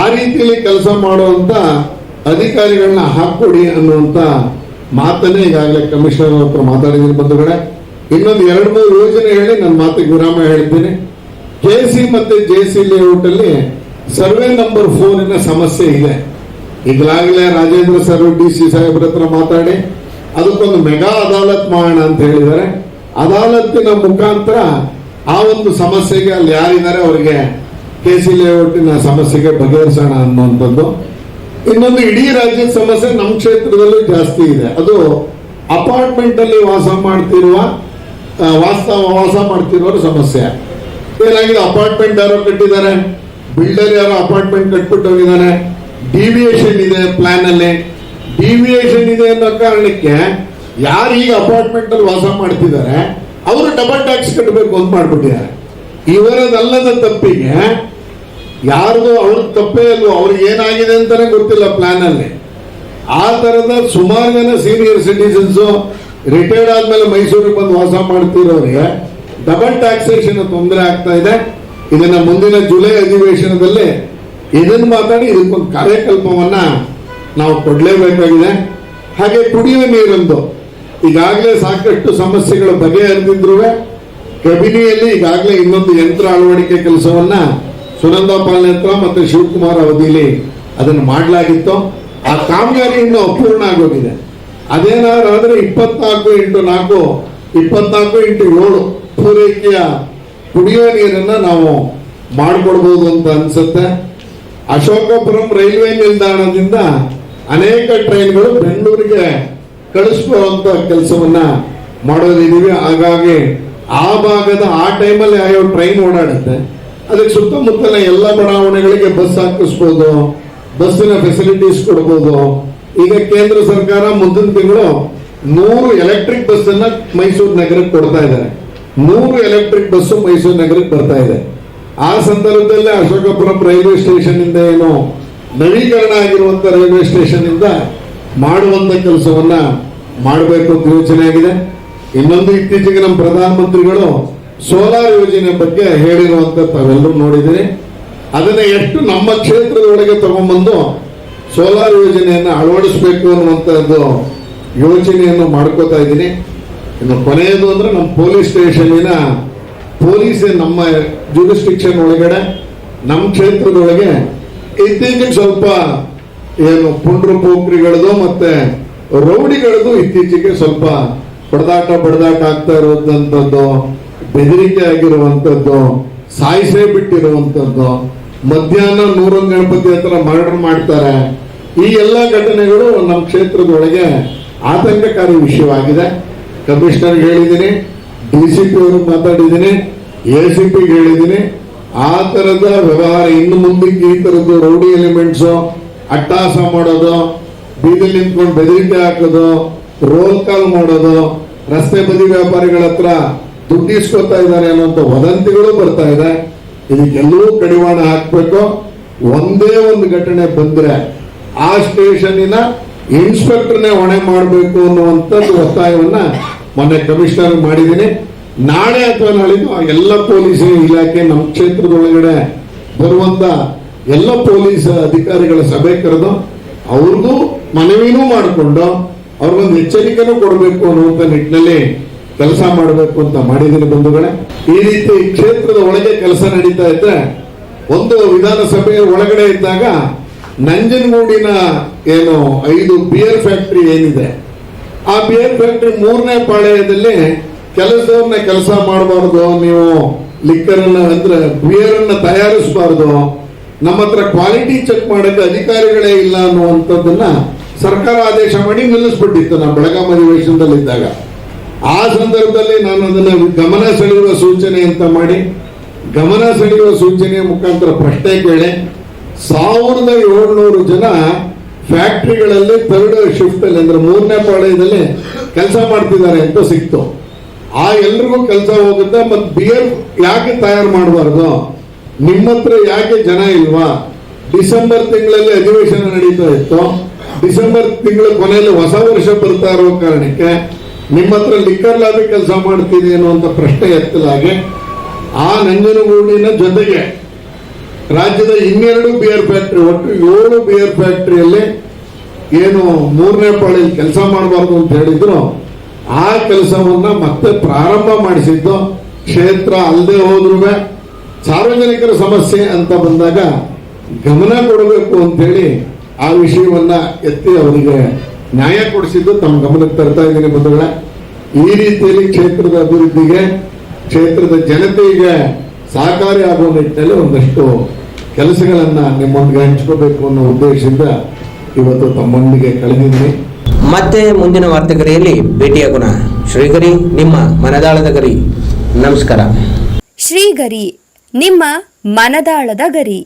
ಆ ರೀತಿಯಲ್ಲಿ ಕೆಲಸ ಮಾಡುವಂತ ಅಧಿಕಾರಿಗಳನ್ನ ಹಾಕೊಡಿ ಅನ್ನುವಂತ ಮಾತನ್ನೇ ಈಗಾಗಲೇ ಕಮಿಷನರ್ ಹತ್ರ ಮಾತಾಡಿದ್ದೀನಿ ಬಂಧುಗಳೇ. ಇನ್ನೊಂದು ಎರಡು ಮೂರು ಯೋಜನೆ ಹೇಳಿ ನನ್ನ ಮಾತಿಗೆ ವಿರಾಮ ಹೇಳ್ತೀನಿ. ಕೆ ಸಿ ಮತ್ತೆ ಜೆ ಸಿ ಲೇಔಟ್ ಅಲ್ಲಿ ಸರ್ವೆ ನಂಬರ್ ಫೋರಿನ ಸಮಸ್ಯೆ ಇದೆ. ಈಗಲಾಗಲೇ ರಾಜೇಂದ್ರ ಸರ್ ಡಿ ಸಿ ಸಾಹೇಬ್ರ ಹತ್ರ ಮಾತಾಡಿ, ಅದಕ್ಕೊಂದು ಮೆಗಾ ಅದಾಲತ್ ಮಾಡೋಣ ಅಂತ ಹೇಳಿದ್ದಾರೆ. ಅದಾಲತ್ತಿನ ಮುಖಾಂತರ ಆ ಒಂದು ಸಮಸ್ಯೆಗೆ ಅಲ್ಲಿ ಯಾರಿದ್ದಾರೆ ಅವರಿಗೆ ಕೆ ಸಿ ಲೇಔಟಿನ ಸಮಸ್ಯೆಗೆ ಬಗೆಹರಿಸೋಣ ಅನ್ನುವಂಥದ್ದು. ಇನ್ನೊಂದು ಇಡೀ ರಾಜ್ಯದ ಸಮಸ್ಯೆ ನಮ್ಮ ಕ್ಷೇತ್ರದಲ್ಲೂ ಜಾಸ್ತಿ ಇದೆ. ಅದು ಅಪಾರ್ಟ್ಮೆಂಟ್ ಅಲ್ಲಿ ವಾಸ ಮಾಡ್ತಿರುವ ವಾಸ್ತವ ವಾಸ ವಾಸ ಮಾಡ್ತಿರೋರ ಸಮಸ್ಯೆ. ಏನಾಗಿದೆ? ಅಪಾರ್ಟ್ಮೆಂಟ್ ಯಾರೋ ಕಟ್ಟಿದ್ದಾರೆ. ಬಿಲ್ಡರ್ ಯಾರೋ ಅಪಾರ್ಟ್ಮೆಂಟ್ ಕಟ್ಬಿಟ್ಟು ಹೋಗಿದ್ದಾನೆ ಡಿವಿಯೇಷನ್ ಇದೆ ಪ್ಲಾನ್ ಅಲ್ಲಿ ಡಿವಿಯೇಷನ್ ಇದೆ ಅನ್ನೋ ಕಾರಣಕ್ಕೆ ಯಾರು ಈಗ ಅಪಾರ್ಟ್ಮೆಂಟ್ ಅಲ್ಲಿ ವಾಸ ಮಾಡ್ತಿದ್ದಾರೆ, ಅವರು ಡಬಲ್ ಟ್ಯಾಕ್ಸ್ ಕಟ್ಟಬೇಕು ಅಂತ ಮಾಡ್ಬಿಟ್ಟಿದ್ದಾರೆ. ಇವರದಲ್ಲದ ತಪ್ಪಿಗೆ ಯಾರಿಗೂ ಅವ್ರ ತಪ್ಪೇ ಅಲ್ವೋ, ಅವ್ರಿಗೆ ಏನಾಗಿದೆ ಅಂತಾನೆ ಗೊತ್ತಿಲ್ಲ ಪ್ಲಾನ್ ಅಲ್ಲಿ ಆ ತರದ ಸುಮಾರು ಜನ ಸೀನಿಯರ್ ಸಿಟಿಸನ್ಸ್ ರಿಟೈರ್ಡ್ ಆದ್ಮೇಲೆ ಮೈಸೂರಿಗೆ ಬಂದು ವಾಸ ಮಾಡ್ತಿರೋರಿಗೆ ಡಬಲ್ ಟ್ಯಾಕ್ಸೇಷನ್ ತೊಂದರೆ ಆಗ್ತಾ ಇದೆ. ಇದನ್ನ ಮುಂದಿನ ಜುಲೈ ಅಧಿವೇಶನದಲ್ಲಿ ಇದನ್ನ ಮಾತಾಡಿ ಇದಕ್ಕೊಂದು ಕಾರ್ಯಕಲ್ಪವನ್ನ ನಾವು ಕೊಡ್ಲೇಬೇಕಾಗಿದೆ. ಹಾಗೆ ಕುಡಿಯುವ ನೀರೊಂದು ಈಗಾಗಲೇ ಸಾಕಷ್ಟು ಸಮಸ್ಯೆಗಳು ಬಗೆಹರಿದಿದ್ರು ಕಬಿನಿಯಲ್ಲಿ ಈಗಾಗಲೇ ಇನ್ನೊಂದು ಯಂತ್ರ ಅಳವಡಿಕೆ ಕೆಲಸವನ್ನ ಸುನಂದ ಪಾಲ್ ಮತ್ತು ಶಿವಕುಮಾರ್ ಅವಧಿಯಲ್ಲಿ ಅದನ್ನು ಮಾಡಲಾಗಿತ್ತು. ಆ ಕಾಮಗಾರಿ ಇನ್ನು ಅಪೂರ್ಣ ಆಗೋಗಿದೆ. ಅದೇನಾದ್ರೂ ಇಪ್ಪತ್ನಾಲ್ಕು ಇಂಟು ನಾಲ್ಕು, ಇಪ್ಪತ್ನಾಲ್ಕು ಇಂಟು ಏಳು ಪೂರೈಕೆಯ ಕುಡಿಯುವ ನೀರನ್ನ ನಾವು ಮಾಡಿಕೊಡ್ಬೋದು ಅಂತ ಅನ್ಸುತ್ತೆ. ಅಶೋಕಪುರಂ ರೈಲ್ವೆ ನಿಲ್ದಾಣದಿಂದ ಅನೇಕ ಟ್ರೈನ್ಗಳು ಬೆಂಗಳೂರಿಗೆ ಕಳಿಸ್ಕೊಳ್ಳುವಂತ ಕೆಲಸವನ್ನ ಮಾಡೋದಿದೀವಿ. ಹಾಗಾಗಿ ಆ ಭಾಗದ ಆ ಟೈಮಲ್ಲಿ ಯಾವ ಟ್ರೈನ್ ಓಡಾಡುತ್ತೆ. ಅದಕ್ಕೆ ಸುತ್ತಮುತ್ತಲ ಎಲ್ಲ ಬಡಾವಣೆಗಳಿಗೆ ಬಸ್ ಹಾಕಿಸ್ಬೋದು, ಬಸ್ಸಿನ ಫೆಸಿಲಿಟೀಸ್ ಕೊಡ್ಬೋದು. ಈಗ ಕೇಂದ್ರ ಸರ್ಕಾರ ಮುಂದಿನ ತಿಂಗಳು ನೂರು ಎಲೆಕ್ಟ್ರಿಕ್ ಬಸ್ ಅನ್ನ ಮೈಸೂರು ನಗರಕ್ಕೆ ಕೊಡ್ತಾ ಇದ್ದಾರೆ. ನೂರು ಎಲೆಕ್ಟ್ರಿಕ್ ಬಸ್ಸು ಮೈಸೂರು ನಗರಕ್ಕೆ ಬರ್ತಾ ಇದೆ. ಆ ಸಂದರ್ಭದಲ್ಲಿ ಅಶೋಕಪುರಂ ರೈಲ್ವೆ ಸ್ಟೇಷನ್ ಇಂದ ಏನು ನವೀಕರಣ ಆಗಿರುವಂತ ರೈಲ್ವೆ ಸ್ಟೇಷನ್ ಇಂದ ಮಾಡುವಂತ ಕೆಲಸವನ್ನ ಮಾಡಬೇಕು ಅಂತ ಯೋಚನೆ ಆಗಿದೆ. ಇನ್ನೊಂದು ಇತ್ತೀಚೆಗೆ ನಮ್ಮ ಪ್ರಧಾನಮಂತ್ರಿಗಳು ಸೋಲಾರ್ ಯೋಜನೆ ಬಗ್ಗೆ ಹೇಳಿರುವಂತ ತಾವೆಲ್ಲರೂ ನೋಡಿದಿರಿ ಅದನ್ನ ಎಷ್ಟು ನಮ್ಮ ಕ್ಷೇತ್ರದ ಒಳಗೆ ತಗೊಂಡ್ಬಂದು ಸೋಲಾರ್ ಯೋಜನೆಯನ್ನು ಅಳವಡಿಸಬೇಕು ಅನ್ನುವಂಥದ್ದು ಯೋಚನೆಯನ್ನು ಮಾಡ್ಕೋತಾ ಇದ್ದೀನಿ. ಇನ್ನು ಕೊನೆಯದು ಅಂದ್ರೆ ನಮ್ಮ ಪೊಲೀಸ್ ಸ್ಟೇಷನ್ನಿನ ಪೊಲೀಸ್ ನಮ್ಮ ಜುಡಿಸ್ಟಿಕ್ಷನ್ ಒಳಗಡೆ, ನಮ್ಮ ಕ್ಷೇತ್ರದೊಳಗೆ ಇತ್ತೀಚೆಗೆ ಸ್ವಲ್ಪ ಏನು ಪುಂಡ್ರು ಪೋಖ್ರಿಗಳದು ಮತ್ತೆ ರೌಡಿಗಳದು ಇತ್ತೀಚೆಗೆ ಸ್ವಲ್ಪ ಬಡದಾಟ ಬಡದಾಟ ಆಗ್ತಾ ಇರುವಂತದ್ದು, ಬೆದರಿಕೆ ಆಗಿರುವಂತದ್ದು, ಸಾಯಿಸೇ ಬಿಟ್ಟಿರುವಂತದ್ದು, ಮಧ್ಯಾಹ್ನ ನೂರೊಂದು ಗಣಪತಿ ಹತ್ರ ಮರ್ಡರ್ ಮಾಡ್ತಾರೆ. ಈ ಎಲ್ಲ ಘಟನೆಗಳು ನಮ್ಮ ಕ್ಷೇತ್ರದೊಳಗೆ ಆತಂಕಕಾರಿ ವಿಷಯವಾಗಿದೆ. ಕಮಿಷನರ್ ಹೇಳಿದ್ದೀನಿ, ಡಿ ಸಿ ಪಿ ಅವರು ಮಾತಾಡಿದ್ದೀನಿ, ಎ ಹೇಳಿದ್ದೀನಿ. ಆ ತರದ ವ್ಯವಹಾರ ಇನ್ನು ಮುಂದಕ್ಕೆ ಈ ತರದ್ದು ರೌಡಿ ಎಲಿಮೆಂಟ್ಸ್ ಅಟ್ಟಾಸ ಮಾಡೋದು, ಬೀದಿಲಿ ನಿಂತ್ಕೊಂಡು ಬೆದರಿಕೆ ಹಾಕೋದು, ರೋಲ್ ಕಾಲ್ ಮಾಡೋದು, ರಸ್ತೆ ಬದಿ ವ್ಯಾಪಾರಿಗಳ ಹತ್ರ ದುಡ್ಡು ಇದ್ದಾರೆ ಅನ್ನೋಂತ ವದಂತಿಗಳು ಬರ್ತಾ ಇದೆ. ಇದಕ್ಕೆಲ್ಲವೂ ಕಡಿವಾಣ ಹಾಕ್ಬೇಕು. ಒಂದೇ ಒಂದು ಘಟನೆ ಬಂದ್ರೆ ಆ ಸ್ಟೇಷನ್ನಿನ ಇನ್ಸ್ಪೆಕ್ಟರ್ನೇ ಹೊಣೆ ಮಾಡಬೇಕು ಅನ್ನುವಂಥದ್ದು ಒತ್ತಾಯವನ್ನ ಮೊನ್ನೆ ಕಮಿಷನರ್ ಮಾಡಿದ್ದೀನಿ. ನಾಳೆ ಅಥವಾ ನಾಳಿದ್ದು ಎಲ್ಲ ಪೊಲೀಸ್ ಇಲಾಖೆ ನಮ್ಮ ಕ್ಷೇತ್ರದೊಳಗಡೆ ಬರುವಂತ ಎಲ್ಲ ಪೊಲೀಸ್ ಅಧಿಕಾರಿಗಳ ಸಭೆ ಕರೆದು ಅವ್ರಿಗೂ ಮನವಿನೂ ಮಾಡಿಕೊಂಡು ಅವ್ರಿಗೊಂದು ಎಚ್ಚರಿಕೆನೂ ಕೊಡಬೇಕು ಅನ್ನುವಂಥ ನಿಟ್ಟಿನಲ್ಲಿ ಕೆಲಸ ಮಾಡಬೇಕು ಅಂತ ಮಾಡಿದ್ದೀನಿ ಬಂಧುಗಳೇ. ಈ ರೀತಿ ಕ್ಷೇತ್ರದ ಒಳಗೆ ಕೆಲಸ ನಡೀತಾ ಇದ್ರೆ ಒಂದು ವಿಧಾನಸಭೆಯ ಒಳಗಡೆ ಇದ್ದಾಗ ನಂಜನಗೂಡಿನ ಏನು, ಐದು ಬಿಯರ್ ಫ್ಯಾಕ್ಟ್ರಿ ಏನಿದೆ. ಆ ಬಿಯರ್ ಫ್ಯಾಕ್ಟ್ರಿ ಮೂರನೇ ಪಾಳೆಯದಲ್ಲಿ ಕೆಲಸವನ್ನ ಕೆಲಸ ಮಾಡಬಾರ್ದು. ನೀವು ಲಿಕ್ಕರ್ ಅಂದ್ರೆ ಬಿಯರ್ ಅನ್ನ ತಯಾರಿಸಬಾರ್ದು. ನಮ್ಮ ಹತ್ರ ಕ್ವಾಲಿಟಿ ಚೆಕ್ ಮಾಡಕ್ಕೆ ಅಧಿಕಾರಿಗಳೇ ಇಲ್ಲ ಅನ್ನುವಂಥದ್ದನ್ನ ಸರ್ಕಾರ ಆದೇಶ ಮಾಡಿ ನಿಲ್ಲಿಸ್ಬಿಟ್ಟಿತ್ತು ನಾವು ಬೆಳಗಾಂ ಅಧಿವೇಶನದಲ್ಲಿದ್ದಾಗ. ಆ ಸಂದರ್ಭದಲ್ಲಿ ನಾನು ಅದನ್ನ ಗಮನ ಸೆಳೆಯುವ ಸೂಚನೆ ಅಂತ ಮಾಡಿ, ಗಮನ ಸೆಳೆಯುವ ಸೂಚನೆಯ ಮುಖಾಂತರ ಪ್ರಶ್ನೆ ಕೇಳಿ, ಸಾವಿರದ ಏಳ್ನೂರು ಜನ ಫ್ಯಾಕ್ಟ್ರಿಗಳಲ್ಲಿ ಥರ್ಡ್ ಶಿಫ್ಟ್ ಅಲ್ಲಿ ಅಂದ್ರೆ ಮೂರನೇ ಪಾಳ್ಯದಲ್ಲಿ ಕೆಲಸ ಮಾಡ್ತಿದ್ದಾರೆ ಅಂತ ಸಿಕ್ತು. ಆ ಎಲ್ರಿಗೂ ಕೆಲಸ ಹೋಗುತ್ತೆ, ಮತ್ತೆ ಬಿಯರ್ ಯಾಕೆ ತಯಾರು ಮಾಡಬಾರ್ದು? ನಿಮ್ಮ ಹತ್ರ ಯಾಕೆ ಜನ ಇಲ್ವಾ? ಡಿಸೆಂಬರ್ ತಿಂಗಳಲ್ಲಿ ಅಧಿವೇಶನ ನಡೀತಾ ಇತ್ತು. ಡಿಸೆಂಬರ್ ತಿಂಗಳ ಕೊನೆಯಲ್ಲಿ ಹೊಸ ವರ್ಷ ಬರ್ತಾ ಇರೋ ಕಾರಣಕ್ಕೆ ನಿಮ್ಮ ಹತ್ರ ಲಿಕ್ಕರ್ ಲಾಬಿ ಕೆಲಸ ಮಾಡ್ತೀನಿ ಅನ್ನುವಂಥ ಪ್ರಶ್ನೆ ಎತ್ತಲಾಗಿ ಆ ನಂಜನಗೂಡಿನ ಜೊತೆಗೆ ರಾಜ್ಯದ ಇನ್ನೆರಡು ಬಿಯರ್ ಫ್ಯಾಕ್ಟ್ರಿ ಒಟ್ಟು ಏಳು ಬಿಯರ್ ಫ್ಯಾಕ್ಟ್ರಿಯಲ್ಲಿ ಏನು ಮೂರನೇ ಪಾಳಿಯಲ್ಲಿ ಕೆಲಸ ಮಾಡಬಾರ್ದು ಅಂತ ಹೇಳಿದ್ರು, ಆ ಕೆಲಸವನ್ನ ಮತ್ತೆ ಪ್ರಾರಂಭ ಮಾಡಿಸಿದ್ದು ಕ್ಷೇತ್ರ ಅಲ್ಲದೆ ಹೋದ್ರು ಸಾರ್ವಜನಿಕರ ಸಮಸ್ಯೆ ಅಂತ ಬಂದಾಗ ಗಮನ ಕೊಡಬೇಕು ಅಂತ ಹೇಳಿ ಆ ವಿಷಯವನ್ನ ಎತ್ತಿ ಅವರಿಗೆ ನ್ಯಾಯ ಕೊಡಿಸಿದ್ದು ತಮ್ಮ ಗಮನಕ್ಕೆ ತರ್ತಾ ಇದ್ದೀನಿ ಬಂಧುಗಳ. ಈ ರೀತಿಯಲ್ಲಿ ಕ್ಷೇತ್ರದ ಅಭಿವೃದ್ಧಿಗೆ, ಕ್ಷೇತ್ರದ ಜನತೆಗೆ ಸಹಕಾರಿ ಆಗುವ ನಿಟ್ಟಿನಲ್ಲಿ ಒಂದಷ್ಟು ಕೆಲಸಗಳನ್ನ ನಿಮ್ಮೊಂದಿಗೆ ಹಂಚ್ಕೋಬೇಕು ಅನ್ನೋ ಉದ್ದೇಶದಿಂದ ಇವತ್ತು ತಮ್ಮೊಂದಿಗೆ ಕಳೆದಿದ್ದೀನಿ. ಮತ್ತೆ ಮುಂದಿನ ವಾರ್ತೆಗರಿಯಲ್ಲಿ ಭೇಟಿಯಾಗೋಣ ಶ್ರೀಗರಿ ನಿಮ್ಮ ಮನದಾಳದ ಗರಿ. ನಮಸ್ಕಾರ. ಶ್ರೀಗರಿ ನಿಮ್ಮ ಮನದಾಳದ ಗರಿ.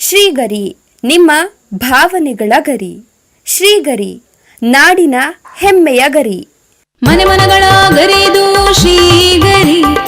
ಶ್ರೀಗರಿ ನಿಮ್ಮ ಭಾವನೆಗಳ ಗರಿ. ಶ್ರೀಗರಿ ನಾಡಿನ ಹೆಮ್ಮೆಯ ಗರಿ. ಮನೆ ಮನಗಳ ಗರಿದು ಶ್ರೀಗರಿ.